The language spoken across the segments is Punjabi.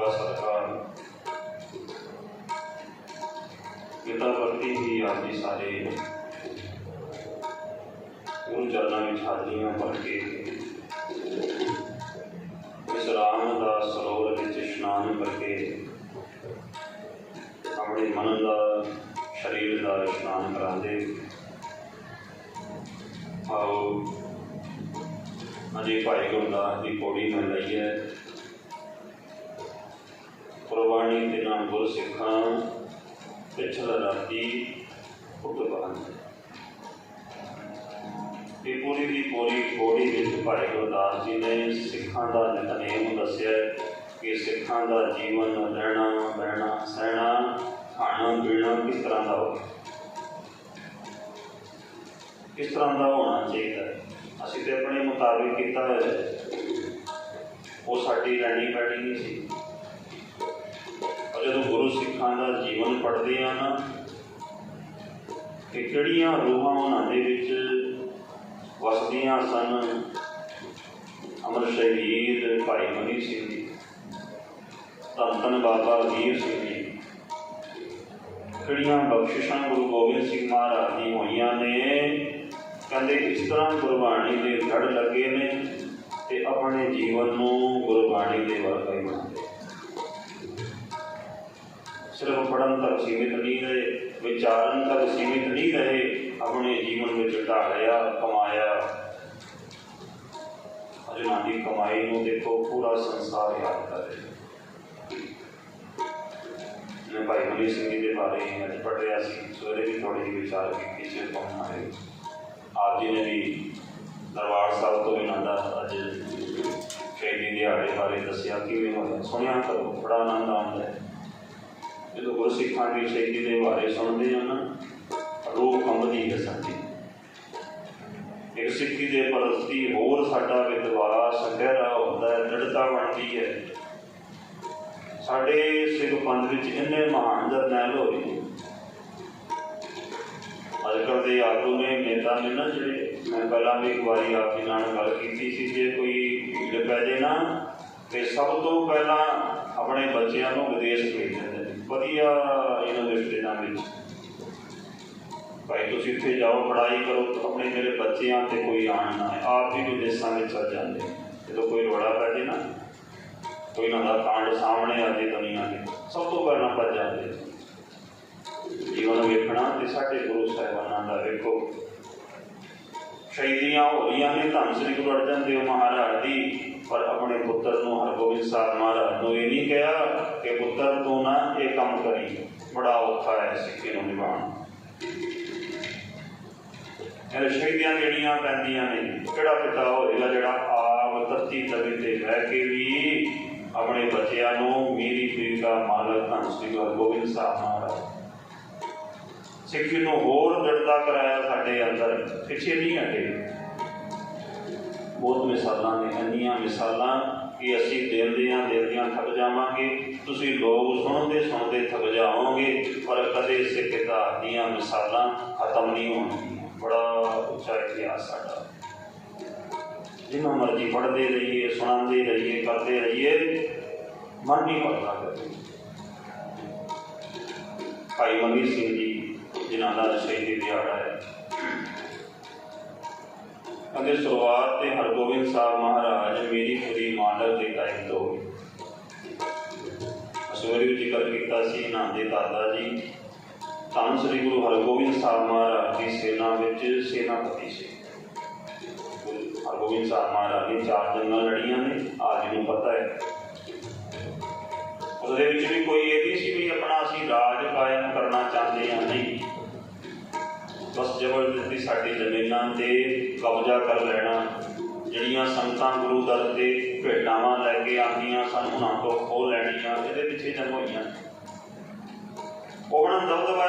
ਕਿਰਪਾ ਸਦਕਾ ਪਿਤਾ ਵਰਤੀ ਹੀ ਆਪ ਜੀ ਸਾਰੇ। ਗੁਰੂ ਚਰਨਾਂ ਵਿੱਚ ਹਾਜ਼ਰੀਆਂ ਭਰ ਕੇ। ਇਸ ਰਾਮ ਦਾ ਸਰੋਵਰ ਵਿੱਚ ਇਸ਼ਨਾਨ ਕਰਕੇ ਆਪਣੇ ਮਨ ਦਾ, ਸਰੀਰ ਦਾ ਇਸ਼ਨਾਨ ਕਰਾਉਂਦੇ। ਆਓ, ਅਜੇ ਭਾਈ ਗੁਰਦਾਸ ਦੀ ਪੌੜੀ ਮੈਂ ਲਈ ਹੈ। ਗੁਰਬਾਣੀ ਦੇ ਨਾਮ ਗੁਰ ਸਿੱਖਾਂ ਪਿਛਲ ਰਾਤੀ ਉਤਪਾਨ ਇਹ ਪੂਰੀ ਦੀ ਪੂਰੀ ਪੌੜੀ ਵਿੱਚ ਭਾਈ ਗੁਰਦਾਸ ਜੀ ਨੇ ਸਿੱਖਾਂ ਦਾ ਨਿਤਨੇਮ ਦੱਸਿਆ ਕਿ ਸਿੱਖਾਂ ਦਾ ਜੀਵਨ ਰਹਿਣਾ, ਬਹਿਣਾ, ਸਹਿਣਾ, ਖਾਣਾ, ਪੀਣਾ ਕਿਸ ਤਰ੍ਹਾਂ ਦਾ ਹੋਵੇ। ਕਿਸ ਤਰ੍ਹਾਂ ਦਾ ਹੋਣਾ ਚਾਹੀਦਾ ਅਸੀਂ ਤੇ ਆਪਣੇ ਮੁਤਾਬਿਕ ਕੀਤਾ ਹੋਇਆ ਹੈ। ਉਹ ਸਾਡੀ ਰਹਿਣੀ ਬੈਠੀ ਨਹੀਂ ਸੀ। ਜਦੋਂ ਗੁਰੂ ਸਿੱਖਾਂ ਦਾ ਜੀਵਨ ਪੜ੍ਹਦੇ ਆ ਨਾ ਕਿ ਕਿਹੜੀਆਂ ਰੂਹਾਂ ਉਹਨਾਂ ਦੇ ਵਿੱਚ ਵਸਦੀਆਂ ਸਨ? ਅਮਰ ਸ਼ਹੀਦ ਭਾਈ ਮਨੀ ਸਿੰਘ ਜੀ ਧੰਨ ਧੰਨ ਬਾਬਾ ਵੀਰ ਸਿੰਘ ਜੀ। ਕਿਹੜੀਆਂ ਬਖਸ਼ਿਸ਼ਾਂ ਗੁਰੂ ਗੋਬਿੰਦ ਸਿੰਘ ਮਹਾਰਾਜ ਦੀ ਹੋਈਆਂ ਨੇ? ਕਹਿੰਦੇ ਇਸ ਤਰ੍ਹਾਂ ਗੁਰਬਾਣੀ ਦੇ ਲੜ ਲੱਗੇ ਨੇ ਤੇ ਆਪਣੇ ਜੀਵਨ ਨੂੰ ਗੁਰਬਾਣੀ ਦੇ ਵਰਗਾ ਹੀ ਬਣਾਉਂਦੇ ਸਿਰਫ ਪੜਨ ਤੱਕ ਸੀਮਿਤ ਨਹੀਂ ਰਹੇ, ਵਿਚਾਰਨ ਤੱਕ ਸੀਮਿਤ ਨਹੀਂ ਰਹੇ, ਆਪਣੇ ਜੀਵਨ ਵਿੱਚ ਢਾਲਿਆ, ਕਮਾਇਆ। ਅਜਨਾ ਦੀ ਕਮਾਈ ਨੂੰ ਦੇਖੋ, ਪੂਰਾ ਸੰਸਾਰ ਯਾਦ ਕਰ ਰਿਹਾ। ਮੈਂ ਭਾਈ ਮਨੀ ਸਿੰਘ ਜੀ ਦੇ ਬਾਰੇ ਅੱਜ ਪੜ੍ਹ ਰਿਹਾ ਸੀ, ਸਵੇਰੇ ਵੀ ਥੋੜੀ ਜਿਹੀ ਵਿਚਾਰ ਕੀਤੀ ਸੀ ਪਹੁੰਚਣਾ ਹੈ ਆਪ ਜੀ ਨੇ ਵੀ ਦਰਬਾਰ ਸਾਹਿਬ ਤੋਂ ਇਹਨਾਂ ਦਾ ਅੱਜ ਸ਼ਹੀਦੀ ਦਿਹਾੜੇ ਬਾਰੇ ਦੱਸਿਆ ਕਿਵੇਂ ਹੋਇਆ। ਸੁਣਿਆ ਕਰੋ, ਬੜਾ ਆਨੰਦ ਆਉਂਦਾ ਹੈ। ਜਦੋਂ ਗੁਰਸਿੱਖਾਂ ਦੀ ਸ਼ਹੀਦੀ ਦੇ ਬਾਰੇ ਸੁਣਦੇ ਹਾਂ ਨਾ, ਰੂਹ ਕੰਬਦੀ ਹੈ ਸਾਡੀ ਇੱਕ ਸਿੱਖੀ ਦੇ ਪ੍ਰਤੀ ਹੋਰ ਸਾਡਾ ਵਿਦਵਾਸ ਗਹਿਰਾ ਹੁੰਦਾ ਹੈ, ਦ੍ਰਿੜਤਾ ਬਣਦੀ ਹੈ। ਸਾਡੇ ਸਿੱਖ ਪੰਥ ਵਿੱਚ ਇੰਨੇ ਮਹਾਨ ਜਰਨੈਲ ਹੋਏ ਅੱਜ ਕੱਲ੍ਹ ਦੇ ਆਗੂ ਨੇ, ਨੇਤਾ ਨੇ ਨਾ ਜਿਹੜੇ, ਮੈਂ ਪਹਿਲਾਂ ਵੀ ਇੱਕ ਵਾਰੀ ਆਪ ਜੀ ਨਾਲ ਗੱਲ ਕੀਤੀ ਸੀ, ਜੇ ਕੋਈ ਭੀੜ ਪੈ ਜੇ ਨਾ, ਤੇ ਸਭ ਤੋਂ ਪਹਿਲਾਂ ਆਪਣੇ ਬੱਚਿਆਂ ਨੂੰ ਵਿਦੇਸ਼ ਭੇਜ ਦਿੰਦੇ ਨੇ ਵਧੀਆ ਯੂਨੀਵਰਸਿਟੀਆਂ ਵਿੱਚ। ਭਾਈ, ਤੁਸੀਂ ਇੱਥੇ ਜਾਓ, ਪੜ੍ਹਾਈ ਕਰੋ, ਆਪਣੇ ਮੇਰੇ ਬੱਚਿਆਂ ਤੇ ਕੋਈ ਆਣ ਨਾ ਆਏ। ਆਪ ਵੀ ਵਿਦੇਸ਼ਾਂ ਵਿੱਚ ਚੱਲ ਜਾਂਦੇ ਜਦੋਂ ਕੋਈ ਰੋੜਾ ਪੈ ਜੇ ਨਾ। ਕੋਈ ਨਾ ਦਾ ਕਾਂਡ ਸਾਹਮਣੇ ਆ ਜੇ ਦੁਨੀਆ ਦੇ। ਸਭ ਤੋਂ ਪਹਿਲਾਂ ਭੱਜ ਜਾਂਦੇ ਜੀਵਨ ਵੇਖਣਾ ਤੇ ਸਾਡੇ ਗੁਰੂ ਸਾਹਿਬਾਨਾਂ ਦਾ ਵੇਖੋ। ਸ਼ਹੀਦੀਆਂ ਹੋ ਰਹੀਆਂ ਨੇ, ਧੰਨ ਸ੍ਰੀ ਗੁਰੂ ਅਰਜਨ ਦੇਵ ਮਹਾਰਾਜ ਦੀ, ਪਰ ਆਪਣੇ ਪੁੱਤਰ ਨੂੰ ਹਰਗੋਬਿੰਦ ਸਾਹਿਬ ਮਹਾਰਾਜ ਨੂੰ ਇਹ ਨਹੀਂ ਕਿਹਾ ਕਿ ਪੁੱਤਰ, ਤੂੰ ਨਾ ਇਹ ਕੰਮ ਕਰੀ। ਬੜਾ ਔਖਾ ਹੈ ਸਿੱਖੀ ਨੂੰ ਨਿਭਾਉਣਾ। ਇਹ ਸ਼ਹੀਦੀਆਂ ਜਿਹੜੀਆਂ ਪੈਂਦੀਆਂ ਨੇ, ਕਿਹੜਾ ਪਿਤਾ ਹੋਏਗਾ ਜਿਹੜਾ ਆਪ ਧਰਤੀ ਤਵੇ ਤੇ ਰਹਿ ਕੇ ਵੀ ਆਪਣੇ ਬੱਚਿਆਂ ਨੂੰ ਮੇਰੀ ਪੀਰ ਦਾ ਮਾਲਕ, ਧੰਨ ਸ੍ਰੀ ਗੁਰੂ ਗੋਬਿੰਦ ਸਾਹਿਬ ਮਹਾਰਾਜ ਸਿੱਖੀ ਨੂੰ ਹੋਰ ਦ੍ਰਿੜਤਾ ਕਰਾਇਆ ਸਾਡੇ ਅੰਦਰ ਪਿੱਛੇ ਨਹੀਂ ਹਟੇ ਬਹੁਤ ਮਿਸਾਲਾਂ ਨੇ, ਇੰਨੀਆਂ ਮਿਸਾਲਾਂ ਕਿ ਅਸੀਂ ਦਿੰਦਿਆਂ ਦਿੰਦਿਆਂ ਥੱਕ ਜਾਵਾਂਗੇ। ਤੁਸੀਂ ਲੋਕ ਸੁਣਦੇ ਸੁਣਦੇ ਥੱਕ ਜਾਓਗੇ, ਪਰ ਕਦੇ ਸਿੱਖ ਇਤਿਹਾਸ ਦੀਆਂ ਮਿਸਾਲਾਂ ਖਤਮ ਨਹੀਂ ਹੋਣਗੀਆਂ। ਬੜਾ ਉੱਚਾ ਇਤਿਹਾਸ ਸਾਡਾ। ਜਿੰਨਾ ਮਰਜ਼ੀ ਪੜ੍ਹਦੇ ਰਹੀਏ, ਸੁਣਾਉਂਦੇ ਰਹੀਏ, ਕਰਦੇ ਰਹੀਏ, ਮਨ ਨਹੀਂ ਭਰਦਾ ਕਦੇ। ਭਾਈ ਮਨੀ ਸਿੰਘ ਜੀ ਜਿਨ੍ਹਾਂ ਦਾ ਸ਼ਹੀਦੀ ਦਿਹਾੜਾ ਹੈ। ਅਤੇ ਸ਼ੁਰੂਆਤ ਤੇ ਹਰਗੋਬਿੰਦ ਸਾਹਿਬ ਮਹਾਰਾਜ, ਮੇਰੀ ਖੁਦੀ ਮਾਲਕ ਦੇ ਟਾਈਮ ਤੋਂ। ਅਸੂਰੀ ਵਿੱਚ ਜ਼ਿਕਰ ਕੀਤਾ ਸੀ ਨਾਮ ਦੇ ਦਾਦਾ ਜੀ। ਧੰਨ ਸ੍ਰੀ ਗੁਰੂ ਹਰਗੋਬਿੰਦ ਸਾਹਿਬ ਮਹਾਰਾਜ ਦੀ ਸੇਨਾ ਵਿੱਚ ਸੇਨਾਪਤੀ ਸੀ। ਹਰਗੋਬਿੰਦ ਸਾਹਿਬ ਮਹਾਰਾਜ ਨੇ ਚਾਰ ਜੰਗਾਂ ਲੜੀਆਂ ਨੇ ਆਜ ਨੂੰ ਪਤਾ ਹੈ। ਉਹਦੇ ਵਿੱਚ ਵੀ ਕੋਈ ਇਹ ਨਹੀਂ ਸੀ ਵੀ ਆਪਣਾ ਅਸੀਂ ਰਾਜ ਕਾਇਮ ਕਰਨਾ ਚਾਹੁੰਦੇ ਹਾਂ ਨਹੀਂ। ਬਸ ਜ਼ਬਰਦਸਤੀ ਸਾਡੀ ਜ਼ਮੀਨਾਂ ਤੇ ਕਬਜ਼ਾ ਕਰ ਲੈਣਾ, ਜਿਹੜੀਆਂ ਸੰਤਾਂ ਗੁਰੂ ਦਰ ਤੇ ਭੇਟਾਵਾਂ ਲੈ ਕੇ ਆਉਂਦੀਆਂ, ਸਨ ਉਹਨਾਂ ਤੋਂ ਖੋਹ ਲੈਣੀਆਂ, ਇਹਦੇ ਪਿੱਛੇ ਜੰਗ ਹੋਈਆਂ। ਉਹਨਾਂ ਦਬਦਬਾ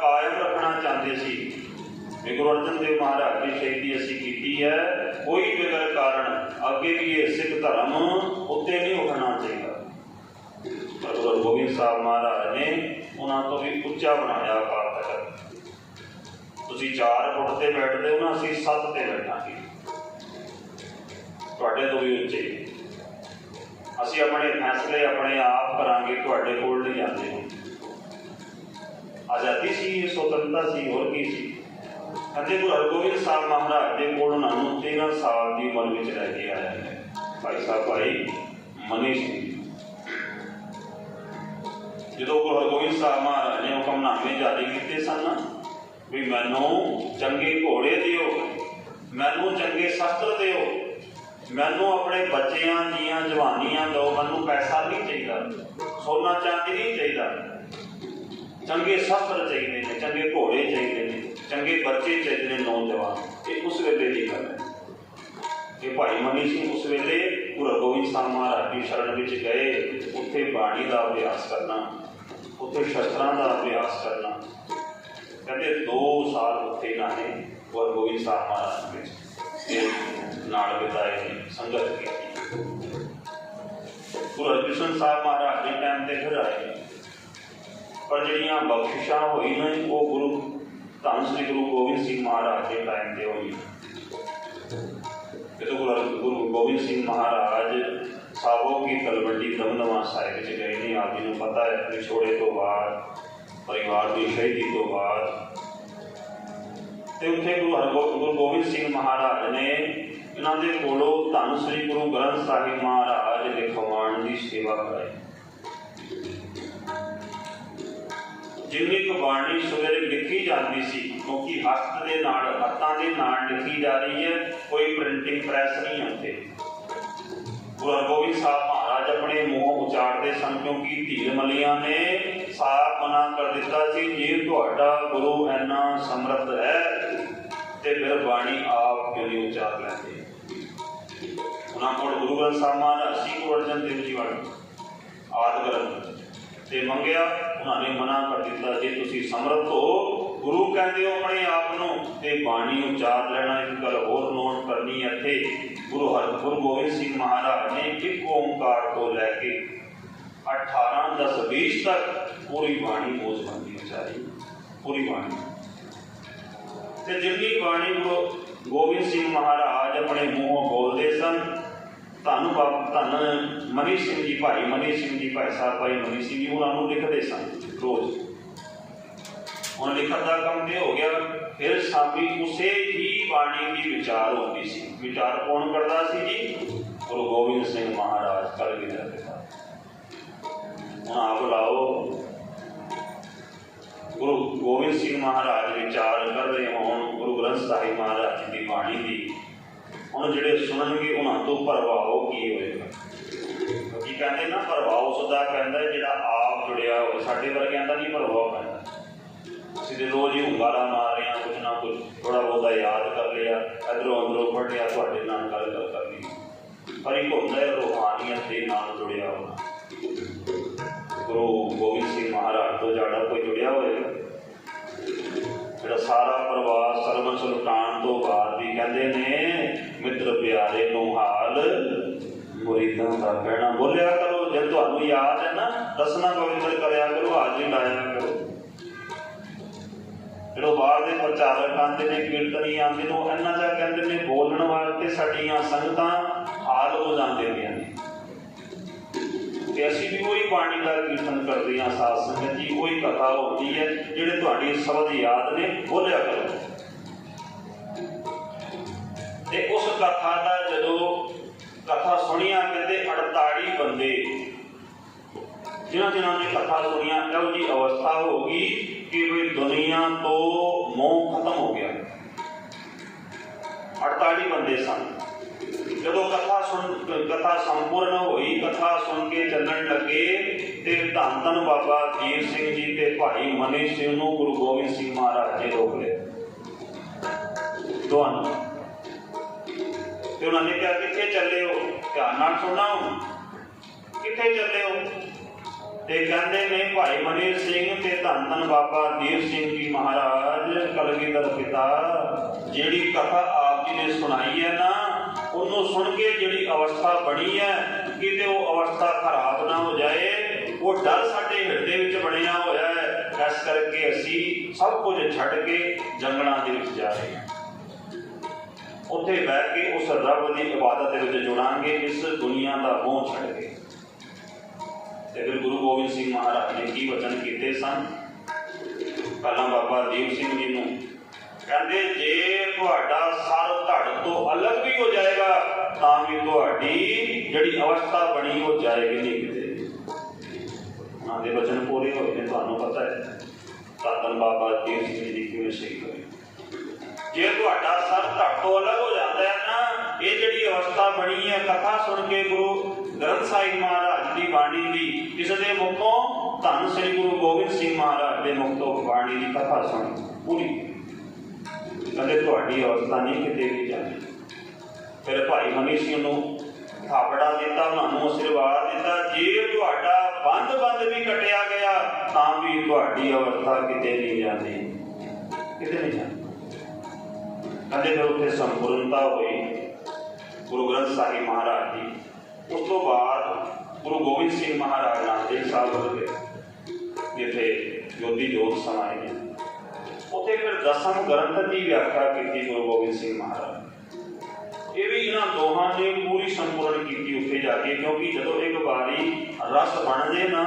ਕਾਇਮ ਰੱਖਣਾ ਚਾਹੁੰਦੇ ਸੀ। ਵੀ ਗੁਰੂ ਅਰਜਨ ਦੇਵ ਮਹਾਰਾਜ ਦੀ ਸ਼ਹੀਦੀ ਅਸੀਂ ਕੀਤੀ ਹੈ, ਕੋਈ ਬਿਗਰ ਕਾਰਨ, ਅੱਗੇ ਵੀ ਇਹ ਸਿੱਖ ਧਰਮ ਉੱਤੇ ਨਹੀਂ ਉਠਣਾ ਚਾਹੀਦਾ। ਗੁਰੂ ਗੋਬਿੰਦ ਸਾਹਿਬ ਮਹਾਰਾਜ ਨੇ ਉਹਨਾਂ ਤੋਂ ਵੀ ਉੱਚਾ ਬਣਾਇਆ ਤੁਸੀਂ 4 ਫੁੱਟ ਤੇ ਬੈਠਦੇ ਹੋ ਨਾ, ਅਸੀਂ 7 ਤੇ ਬੈਠਾਂਗੇ। ਤੁਹਾਡੇ ਤੋਂ ਵੀ ਉੱਚੇ। ਅਸੀਂ ਆਪਣੇ ਫੈਸਲੇ ਆਪਣੇ ਆਪ ਕਰਾਂਗੇ, ਤੁਹਾਡੇ ਕੋਲ ਨਹੀਂ ਜਾਂਦੇ। ਆਜ਼ਾਦੀ ਸੀ, ਸੁਤੰਤਰਤਾ ਸੀ, ਹੋਰ ਕੀ ਸੀ? ਕਹਿੰਦੇ ਗੁਰੂ ਹਰਗੋਬਿੰਦ ਸਾਹਿਬ ਮਹਾਰਾਜ ਦੇ ਕੋਲ ਉਹਨਾਂ ਨੂੰ 13 ਸਾਲ ਦੀ ਉਮਰ ਵਿੱਚ ਰਹਿ ਕੇ ਆਇਆ ਹੈ। ਭਾਈ ਸਾਹਿਬ, ਭਾਈ, ਮਨੀ ਸਿੰਘ ਜਦੋਂ ਗੁਰੂ ਹਰਗੋਬਿੰਦ ਸਾਹਿਬ ਮਹਾਰਾਜ ਨੇ ਹੁਕਮਨਾਮੇ ਜਾਰੀ ਕੀਤੇ ਸਨ ਵੀ ਮੈਨੂੰ ਚੰਗੇ ਘੋੜੇ ਦਿਓ, ਮੈਨੂੰ ਚੰਗੇ ਸ਼ਸਤਰ ਦਿਓ, ਮੈਨੂੰ ਆਪਣੇ ਬੱਚਿਆਂ ਦੀਆਂ ਜਵਾਨੀਆਂ ਦਿਓ, ਮੈਨੂੰ ਪੈਸਾ ਨਹੀਂ ਚਾਹੀਦਾ, ਸੋਨਾ ਚਾਂਦੀ ਨਹੀਂ ਚਾਹੀਦਾ। ਚੰਗੇ ਸ਼ਸਤਰ ਚਾਹੀਦੇ ਨੇ, ਚੰਗੇ ਘੋੜੇ ਚਾਹੀਦੇ ਨੇ, ਚੰਗੇ ਬੱਚੇ ਚਾਹੀਦੇ ਨੇ ਨੌਜਵਾਨ। ਇਹ ਉਸ ਵੇਲੇ ਦੀ ਗੱਲ ਹੈ। ਇਹ ਭਾਈ ਮਨੀ ਸਿੰਘ ਉਸ ਵੇਲੇ ਗੁਰੂ ਗੋਬਿੰਦ ਸਾਹਿਬ ਮਹਾਰਾਜ ਦੀ ਸ਼ਰਨ ਵਿੱਚ ਗਏ, ਉੱਥੇ ਬਾਣੀ ਦਾ ਅਭਿਆਸ ਕਰਨਾ, ਉੱਥੇ ਸ਼ਸਤਰਾਂ ਦਾ ਅਭਿਆਸ ਕਰਨਾ। ਕਹਿੰਦੇ 2 ਸਾਲ ਉੱਥੇ ਇਹਨਾਂ ਨੇ ਗੁਰੂ ਹਰਗੋਬਿੰਦ ਸਾਹਿਬ ਮਹਾਰਾਜ ਵਿੱਚ ਦੇ ਨਾਲ ਬਿਤਾਏ ਸੰਗਤ ਕੀਤੀ। ਗੁਰੂ ਹਰਕ੍ਰਿਸ਼ਨ ਸਾਹਿਬ ਮਹਾਰਾਜ ਦੇ ਟਾਈਮ ਤੇ ਫਿਰ ਆਏ। ਪਰ ਜਿਹੜੀਆਂ ਬਖਸ਼ਿਸ਼ਾਂ ਹੋਈ ਨੇ, ਉਹ ਗੁਰੂ ਧੰਨ ਸ੍ਰੀ ਗੁਰੂ ਗੋਬਿੰਦ ਸਿੰਘ ਮਹਾਰਾਜ ਦੇ ਟਾਈਮ ਤੇ ਹੋਈ ਜਦੋਂ ਗੁਰੂ ਗੁਰੂ ਗੋਬਿੰਦ ਸਿੰਘ ਮਹਾਰਾਜ ਸਾਬੋ ਕੀ ਤਲਵੰਡੀ ਦਮਦਮਾ ਸਾਹਿਬ ਵਿੱਚ ਗਏ ਨੇ। ਆਪ ਜੀ ਨੂੰ ਪਤਾ ਹੈ ਵਿਛੋੜੇ ਤੋਂ ਬਾਅਦ ਪਰਿਵਾਰ ਦੀ ਸ਼ਹੀਦੀ ਤੋਂ ਬਾਅਦ ਤੇ ਉੱਥੇ ਗੁਰੂ ਹਰਗੋਬਿੰਦ ਗੋਬਿੰਦ ਸਿੰਘ ਮਹਾਰਾਜ ਨੇ ਇਹਨਾਂ ਦੇ ਕੋਲੋਂ ਧੰਨ ਸ੍ਰੀ ਗੁਰੂ ਗ੍ਰੰਥ ਸਾਹਿਬ ਮਹਾਰਾਜ ਲਿਖਵਾਉਣ ਦੀ ਸੇਵਾ ਕਰਾਈ। ਜਿੰਨੀ ਕੁ ਬਾਣੀ ਸਵੇਰੇ ਲਿਖੀ ਜਾਂਦੀ ਸੀ, ਕਿਉਂਕਿ ਹੱਥ ਦੇ ਨਾਲ, ਹੱਥਾਂ ਦੇ ਨਾਲ ਲਿਖੀ ਜਾ ਰਹੀ ਹੈ, ਕੋਈ ਪ੍ਰਿੰਟਿੰਗ ਪ੍ਰੈਸ ਨਹੀਂ ਹੈ ਗੁਰੂ ਹਰਗੋਬਿੰਦ ਸਾਹਿਬ ਮਹਾਰਾਜ ਆਪਣੇ ਮੂੰਹੋਂ ਉਚਾਰਦੇ ਸਨ, ਕਿਉਂਕਿ ਧੀਰ ਮਲੀਆਂ ਨੇ ਸਾਫ਼ ਮਨਾ ਕਰ ਦਿੱਤਾ ਸੀ, ਜੇ ਤੁਹਾਡਾ ਗੁਰੂ ਐਨਾ ਸਮਰੱਥ ਹੈ ਤੇ ਫਿਰ ਬਾਣੀ ਆਪ ਕਿਉਂ ਨਹੀਂ ਉਚਾਰ ਲੈਂਦੇ ਉਹਨਾਂ ਕੋਲ ਗੁਰੂ ਗ੍ਰੰਥ ਸਾਹਿਬ ਮਹਾਰਾਜ ਸੀ ਗੁਰੂ ਅਰਜਨ ਦੇਵ ਜੀ ਵਾਲੇ। ਆਦਿ ਗ੍ਰੰਥ। ਤੇ ਮੰਗਿਆ, ਉਹਨਾਂ ਨੇ ਮਨਾ ਕਰ ਦਿੱਤਾ, ਜੇ ਤੁਸੀਂ ਸਮਰੱਥ ਹੋ, ਗੁਰੂ ਕਹਿੰਦੇ ਹੋ ਆਪਣੇ ਆਪ ਨੂੰ, ਤੇ ਬਾਣੀ ਉਚਾਰ ਲੈਣਾ, ਇੱਕ ਗੱਲ ਹੋਰ ਨੋਟ ਕਰਨੀ ਹੈ ਇੱਥੇ। ਗੁਰੂ ਹਰਗੁਰੂ ਗੋਬਿੰਦ ਸਿੰਘ ਮਹਾਰਾਜ ਨੇ ਇੱਕ ਓੰਕਾਰ ਤੋਂ ਲੈ ਕੇ 18 10 20 ਤੱਕ ਪੂਰੀ ਬਾਣੀ ਮੋਜ਼ਬੰਦੀ ਉਚਾਰੀ ਪੂਰੀ ਬਾਣੀ। ਤੇ ਜਿੰਨੀ ਬਾਣੀ ਗੁਰੂ ਗੋਬਿੰਦ ਸਿੰਘ ਮਹਾਰਾਜ ਆਪਣੇ ਮੂੰਹੋਂ ਬੋਲਦੇ ਸਨ, ਧੰਨ ਬਾਬ, ਧੰਨ ਮਨੀ ਸਿੰਘ ਜੀ ਭਾਈ, ਮਨੀ ਸਿੰਘ ਜੀ ਭਾਈ ਸਾਹਿਬ, ਭਾਈ ਮਨੀ ਸਿੰਘ ਜੀ, ਉਹਨਾਂ ਨੂੰ ਲਿਖਦੇ ਸਨ ਰੋਜ਼। ਹੁਣ ਲਿਖਣ ਦਾ ਕੰਮ ਤੇ ਹੋ ਗਿਆ, ਫਿਰ ਸਾਬੀ ਉਸੇ ਹੀ ਬਾਣੀ ਦੀ ਵਿਚਾਰ ਹੁੰਦੀ ਸੀ। ਵਿਚਾਰ ਕੌਣ ਕਰਦਾ ਸੀ ਜੀ? ਗੁਰੂ ਗੋਬਿੰਦ ਸਿੰਘ ਮਹਾਰਾਜ, ਕਲਗੀਧਰ ਗੁਰੂ ਗੋਬਿੰਦ ਸਿੰਘ ਮਹਾਰਾਜ ਵਿਚਾਰ ਕਰਦੇ ਹੋਣ, ਗੁਰੂ ਗ੍ਰੰਥ ਸਾਹਿਬ ਮਹਾਰਾਜ ਜੀ ਦੀ ਬਾਣੀ ਦੀ, ਹੁਣ ਜਿਹੜੇ ਸੁਣਨਗੇ ਉਹਨਾਂ ਤੋਂ ਪ੍ਰਭਾਵ ਕੀ ਹੋਏਗਾ? ਕੀ ਕਹਿੰਦੇ ਨਾ, ਪ੍ਰਭਾਵ ਸਦਾ ਕਹਿੰਦਾ ਜਿਹੜਾ ਆਪ ਜੁੜਿਆ ਹੋਵੇ, ਸਾਡੇ ਵਰਗਿਆਂ ਦਾ ਨਹੀਂ ਪ੍ਰਭਾਵ ਪੈਂਦਾ ਅਸੀਂ ਤੇ ਰੋਜ਼ ਹੀ ਹੁੰਗਾਰਾ ਮਾਰ ਰਹੇ ਹਾਂ ਕੁਝ ਨਾ ਕੁਝ ਥੋੜਾ ਬਹੁਤਾ ਯਾਦ ਕਰ ਲਿਆ, ਇਧਰੋਂ ਅੰਦਰੋਂ ਪੜ੍ਹ ਤੁਹਾਡੇ ਨਾਲ ਗੱਲ ਕਰ ਕਰ ਲਈ। ਪਰ ਇੱਕ ਹੁੰਦਾ ਹੈ, ਰੂਹਾਨੀਅਤ ਦੇ ਨਾਲ ਜੁੜਿਆ ਹੋਣਾ। ਗੁਰੂ ਗੋਬਿੰਦ ਸਿੰਘ ਮਹਾਰਾਜ ਤੋਂ ਜ਼ਿਆਦਾ ਕੋਈ ਜੁੜਿਆ ਹੋਏਗਾ? ਜਿਹੜਾ ਸਾਰਾ ਪਰਿਵਾਰ ਸਰਵਨ ਸੁਲਤਾਨ ਤੋਂ ਬਾਅਦ ਵੀ ਕਹਿੰਦੇ ਨੇ, ਮਿੱਤਰ ਪਿਆਰੇ ਨੂੰ ਹਾਲ ਮੁਰੀਦਾਂ ਦਾ ਕਹਿਣਾ। ਬੋਲਿਆ ਕਰੋ, ਜੇ ਤੁਹਾਨੂੰ ਯਾਦ ਹੈ ਨਾ, ਦੱਸਣਾ ਪਵਿੱਤਰ ਕਰਿਆ ਕਰੋ, ਹਾਜ਼ਰੀ ਲਾਇਆ ਕਰੋ। ਜਦੋਂ ਬਾਹਰ ਦੇ ਪ੍ਰਚਾਰਕ ਆਉਂਦੇ ਨੇ, ਕੀਰਤਨੀ ਆਉਂਦੇ ਨੇ, ਉਹ ਇੰਨਾ ਜਿਹਾ ਕਹਿੰਦੇ ਨੇ, ਬੋਲਣ ਵਾਸਤੇ ਸਾਡੀਆਂ ਸੰਗਤਾਂ ਹਾਲ ਹੋ ਜਾਂਦੀਆਂ ਨੇ। ਤੇ ਅਸੀਂ ਵੀ ਉਹੀ ਬਾਣੀ ਦਾ ਕੀਰਤਨ ਕਰਦੇ ਹਾਂ, ਸਾਧ ਸੰਗਤ ਜੀ, ਉਹੀ ਕਥਾ ਹੁੰਦੀ ਹੈ, ਜਿਹੜੇ ਤੁਹਾਡੇ ਸ਼ਬਦ ਯਾਦ ਨੇ, ਬੋਲਿਆ ਕਰੋ। ਤੇ ਉਸ ਕਥਾ ਦਾ ਜਦੋਂ ਕਥਾ ਸੁਣੀਆਂ, ਕਹਿੰਦੇ 48 ਬੰਦੇ, ਜਿਨ੍ਹਾਂ ਜਿਨ੍ਹਾਂ ਨੇ ਕਥਾ ਸੁਣੀਆਂ, ਇਹੋ ਜੀ ਅਵਸਥਾ ਹੋ ਗਈ ਕਿ ਵੀ ਦੁਨੀਆ ਤੋਂ ਮੋਹ ਖਤਮ ਹੋ ਗਿਆ। 48 ਬੰਦੇ ਸਨ। ਜਦੋਂ ਕਥਾ ਸੁਣ ਕਥਾ ਸੰਪੂਰਨ ਹੋਈ, ਕਥਾ ਸੁਣ ਕੇ ਚੱਲਣ ਲੱਗੇ ਤੇ ਧੰਨ ਧੰਨ ਬਾਬਾ ਜੀਰ ਸਿੰਘ ਜੀ ਤੇ ਭਾਈ ਮਨੀ ਸਿੰਘ ਨੂੰ ਗੁਰੂ ਗੋਬਿੰਦ ਸਿੰਘ ਮਹਾਰਾਜ ਜੀ ਰੋਕ ਲਏ ਦੋਨ ਤੇ ਉਹਨਾਂ ਨੇ ਕਿਹਾ, ਕਿੱਥੇ ਚੱਲੇ ਹੋ? ਧਿਆਨ ਨਾਲ ਸੁਣਨਾ ਕਿੱਥੇ ਚੱਲੇ ਹੋ? ਤੇ ਕਹਿੰਦੇ ਨੇ, ਭਾਈ ਮਨੀ ਸਿੰਘ ਤੇ ਧੰਨ ਧੰਨ ਬਾਬਾ ਦੀਪ ਸਿੰਘ ਜੀ ਮਹਾਰਾਜ, ਕਲਗੀਧਰ ਪਿਤਾ, ਜਿਹੜੀ ਕਥਾ ਆਪ ਜੀ ਨੇ ਸੁਣਾਈ ਹੈ ਨਾ ਉਹਨੂੰ ਸੁਣ ਕੇ ਜਿਹੜੀ ਅਵਸਥਾ ਬਣੀ ਹੈ, ਕਿਤੇ ਉਹ ਅਵਸਥਾ ਖਰਾਬ ਨਾ ਹੋ ਜਾਏ, ਉਹ ਡਰ ਸਾਡੇ ਹਿਰਦੇ ਵਿੱਚ ਬਣਿਆ ਹੋਇਆ ਹੈ। ਇਸ ਕਰਕੇ ਅਸੀਂ ਸਭ ਕੁਝ ਛੱਡ ਕੇ ਜੰਗਲਾਂ ਦੇ ਵਿੱਚ ਜਾ ਰਹੇ ਹਾਂ। ਉੱਥੇ ਬਹਿ ਕੇ ਉਸ ਰੱਬ ਦੀ ਇਬਾਦਤ ਦੇ ਵਿੱਚ ਜੁੜਾਂਗੇ ਇਸ ਦੁਨੀਆ ਦਾ ਮੋਹ ਛੱਡ ਕੇ। ਤੇ ਫਿਰ ਗੁਰੂ ਗੋਬਿੰਦ ਸਿੰਘ ਮਹਾਰਾਜ ਨੇ ਕੀ ਵਚਨ ਕੀਤੇ ਸਨ? ਪਹਿਲਾਂ ਬਾਬਾ ਦੀਪ ਸਿੰਘ ਜੀ ਨੂੰ ਕਹਿੰਦੇ ਜੇ ਤੁਹਾਡਾ ਸਰ ਧੜ ਤੋਂ ਅਲੱਗ ਵੀ ਹੋ ਜਾਏਗਾ, ਤਾਂ ਵੀ ਤੁਹਾਡੀ ਜਿਹੜੀ ਅਵਸਥਾ ਬਣੀ ਉਹ ਜਾਏਗੀ ਨਹੀਂ ਕਿਤੇ। ਉਹਨਾਂ ਦੇ ਵਚਨ ਪੂਰੇ ਹੋਏ ਨੇ ਤੁਹਾਨੂੰ ਪਤਾ ਹੈ। ਧੰਨ ਬਾਬਾ ਦੀਪ ਸਿੰਘ ਜੀ ਕਿਵੇਂ ਸ਼ਹੀਦ ਹੋਏ। ਜੇ ਤੁਹਾਡਾ ਸਰ ਧੜ ਤੋਂ ਅਲੱਗ ਹੋ ਜਾਂਦਾ ਹੈ ਨਾ, ਇਹ ਜਿਹੜੀ ਅਵਸਥਾ ਬਣੀ ਹੈ, ਕਥਾ ਸੁਣ ਕੇ ਗੁਰੂ ਗ੍ਰੰਥ ਸਾਹਿਬ ਮਹਾਰਾਜ ਦੀ ਬਾਣੀ ਦੀ, ਇਸ ਦੇ ਮੁਖੋਂ ਧੰਨ ਸ੍ਰੀ ਗੁਰੂ ਗੋਬਿੰਦ ਸਿੰਘ ਮਹਾਰਾਜ ਦੇ ਮੁਖ ਤੋਂ ਬਾਣੀ ਦੀ ਕਥਾ ਸੁਣ, ਪੂਰੀ। ਕਹਿੰਦੇ ਤੁਹਾਡੀ ਅਵਸਥਾ ਨਹੀਂ ਕਿਤੇ ਵੀ ਜਾਂਦੀ। ਫਿਰ ਭਾਈ ਮਨੀ ਸਿੰਘ ਨੂੰ ਥਾਪੜਾ ਦਿੱਤਾ ਉਹਨਾਂ ਨੂੰ ਆਸ਼ੀਰਵਾਦ ਦਿੱਤਾ। ਜੇ ਤੁਹਾਡਾ ਬੰਦ ਬੰਦ ਵੀ ਕਟਿਆ ਗਿਆ, ਤਾਂ ਵੀ ਤੁਹਾਡੀ ਅਵਸਥਾ ਕਿਤੇ ਨਹੀਂ ਜਾਂਦੀ। ਕਿਤੇ ਨਹੀਂ ਜਾਂਦੀ। ਕਹਿੰਦੇ ਫਿਰ ਉੱਥੇ ਸੰਪੂਰਨਤਾ ਹੋਈ। ਗੁਰੂ ਗ੍ਰੰਥ ਸਾਹਿਬ ਮਹਾਰਾਜ ਦੀ। ਉਸ ਤੋਂ ਬਾਅਦ ਗੁਰੂ ਗੋਬਿੰਦ ਸਿੰਘ ਮਹਾਰਾਜ ਨਾਨਕ ਸਾਹਿਬ ਵਰਗੇ ਜਿੱਥੇ ਜੋਤੀ ਜੋਤ ਸਮਾਏ ਨੇ ਉੱਥੇ ਫਿਰ ਦਸਮ ਗ੍ਰੰਥ ਦੀ ਵਿਆਖਿਆ ਕੀਤੀ ਗੁਰੂ ਗੋਬਿੰਦ ਸਿੰਘ ਮਹਾਰਾਜ ਇਹ ਵੀ ਇਹਨਾਂ ਦੋਹਾਂ ਨੇ ਪੂਰੀ ਸੰਪੂਰਨ ਕੀਤੀ ਉੱਥੇ ਜਾ ਕੇ, ਕਿਉਂਕਿ ਜਦੋਂ ਇੱਕ ਵਾਰੀ ਰਸ ਬਣ ਜੇ ਨਾ,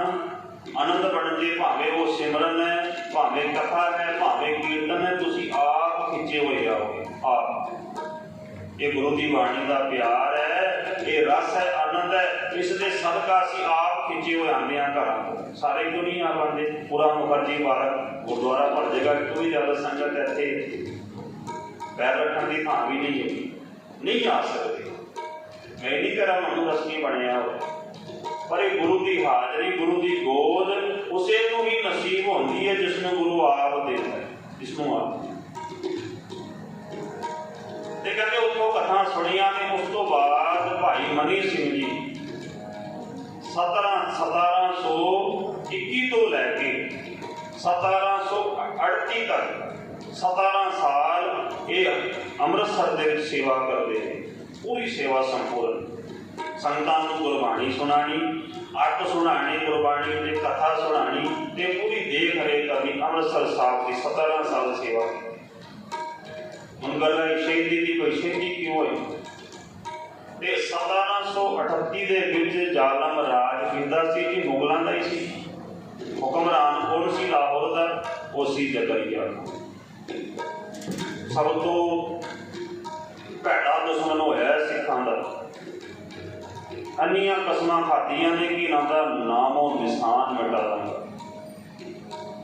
ਆਨੰਦ ਬਣ ਜੇ ਭਾਵੇਂ ਉਹ ਸਿਮਰਨ ਹੈ, ਭਾਵੇਂ ਕਥਾ ਹੈ, ਭਾਵੇਂ ਕੀਰਤਨ ਹੈ, ਤੁਸੀਂ ਆਪ ਖਿੱਚੇ ਹੋਏ ਜਾਓਗੇ, ਆਪ। ਇਹ ਗੁਰੂ ਦੀ ਬਾਣੀ ਦਾ ਪਿਆਰ ਹੈ, ਇਹ ਰਸ ਹੈ, ਆਨੰਦ ਹੈ, ਇਸ ਦੇ ਸਦਕਾ ਅਸੀਂ ਆਪ ਖਿੱਚੇ ਹੋਏ ਆਉਂਦੇ ਹਾਂ ਘਰਾਂ ਤੋਂ। ਸਾਰੇ ਕਿਉਂ ਨਹੀਂ ਆ ਪਾਉਂਦੇ ਪੂਰਾ ਮੁਖਰਜੀ ਪਾਰਕ ਗੁਰਦੁਆਰਾ ਭਰ ਜਾਏਗਾ ਕਿਉਂ ਜ਼ਿਆਦਾ ਸੰਗਤ ਇੱਥੇ ਪੈਰ ਰੱਖਣ ਦੀ ਥਾਂ ਵੀ ਨਹੀਂ ਹੈ ਨਹੀਂ ਆ ਸਕਦੇ। ਮੈਂ ਨਹੀਂ ਕਰਾਂ ਮਨੂੰ ਰਸਮੀ ਬਣਿਆ ਹੋਇਆ। ਪਰ ਇਹ ਗੁਰੂ ਦੀ ਹਾਜ਼ਰੀ, ਗੁਰੂ ਦੀ ਗੋਦ, ਉਸੇ ਨੂੰ ਹੀ ਨਸੀਬ ਹੁੰਦੀ ਹੈ ਜਿਸ ਨੂੰ ਗੁਰੂ ਆਪ ਦਿੰਦਾ ਹੈ, ਜਿਸ ਨੂੰ ਆਪ ਤੇ ਕਹਿੰਦੇ ਉੱਥੋਂ ਕਥਾ ਸੁਣੀਆਂ ਤੇ ਉਸ ਤੋਂ ਬਾਅਦ ਭਾਈ ਮਨੀ ਸਿੰਘ ਜੀ 17 1721 ਤੋਂ ਲੈ ਕੇ 1738 ਤੱਕ 17 ਸਾਲ ਇਹ ਅੰਮ੍ਰਿਤਸਰ ਦੇ ਵਿੱਚ ਸੇਵਾ ਕਰਦੇ ਨੇ। ਪੂਰੀ ਸੇਵਾ ਸੰਪੂਰਨ। ਸੰਤਾਂ ਨੂੰ ਗੁਰਬਾਣੀ ਸੁਣਾਣੀ ਅੱਟ ਸੁਣਾਣੀ ਗੁਰਬਾਣੀ ਦੀ ਕਥਾ ਸੁਣਾਣੀ ਤੇ ਪੂਰੀ ਦੇਖ ਰੇਖ ਕਰਨੀ ਅੰਮ੍ਰਿਤਸਰ ਸਾਹਿਬ ਦੀ 17 ਸਾਲ ਸੇਵਾ। ਕੀਤੀ ਹੁਣ ਗੱਲ ਹੈ ਸ਼ਹੀਦੀ ਦੀ ਕੋਈ 1738 ਦੇ ਵਿੱਚ ਜ਼ਾਲਮ ਰਾਜ ਕੀਤਾ ਸੀ ਕਿ ਮੁਗਲਾਂ ਦਾ ਹੀ ਸੀ। ਹੁਕਮਰਾਨ ਕੌਣ ਸੀ, ਲਾਹੌਰ ਦਾ, ਉਹ ਸੀ ਜ਼ਕਰੀਆ। ਸਭ ਤੋਂ ਭੈੜਾ ਦੁਸ਼ਮਣ ਹੋਇਆ ਹੈ ਸਿੱਖਾਂ ਦਾ। ਅੰਨੀਆਂ ਕਸਮਾਂ ਖਾਧੀਆਂ ਨੇ ਕਿ ਇਹਨਾਂ ਦਾ ਨਾਮੋ ਨਿਸ਼ਾਨ ਮਿਟਾ ਦਾਂਗਾ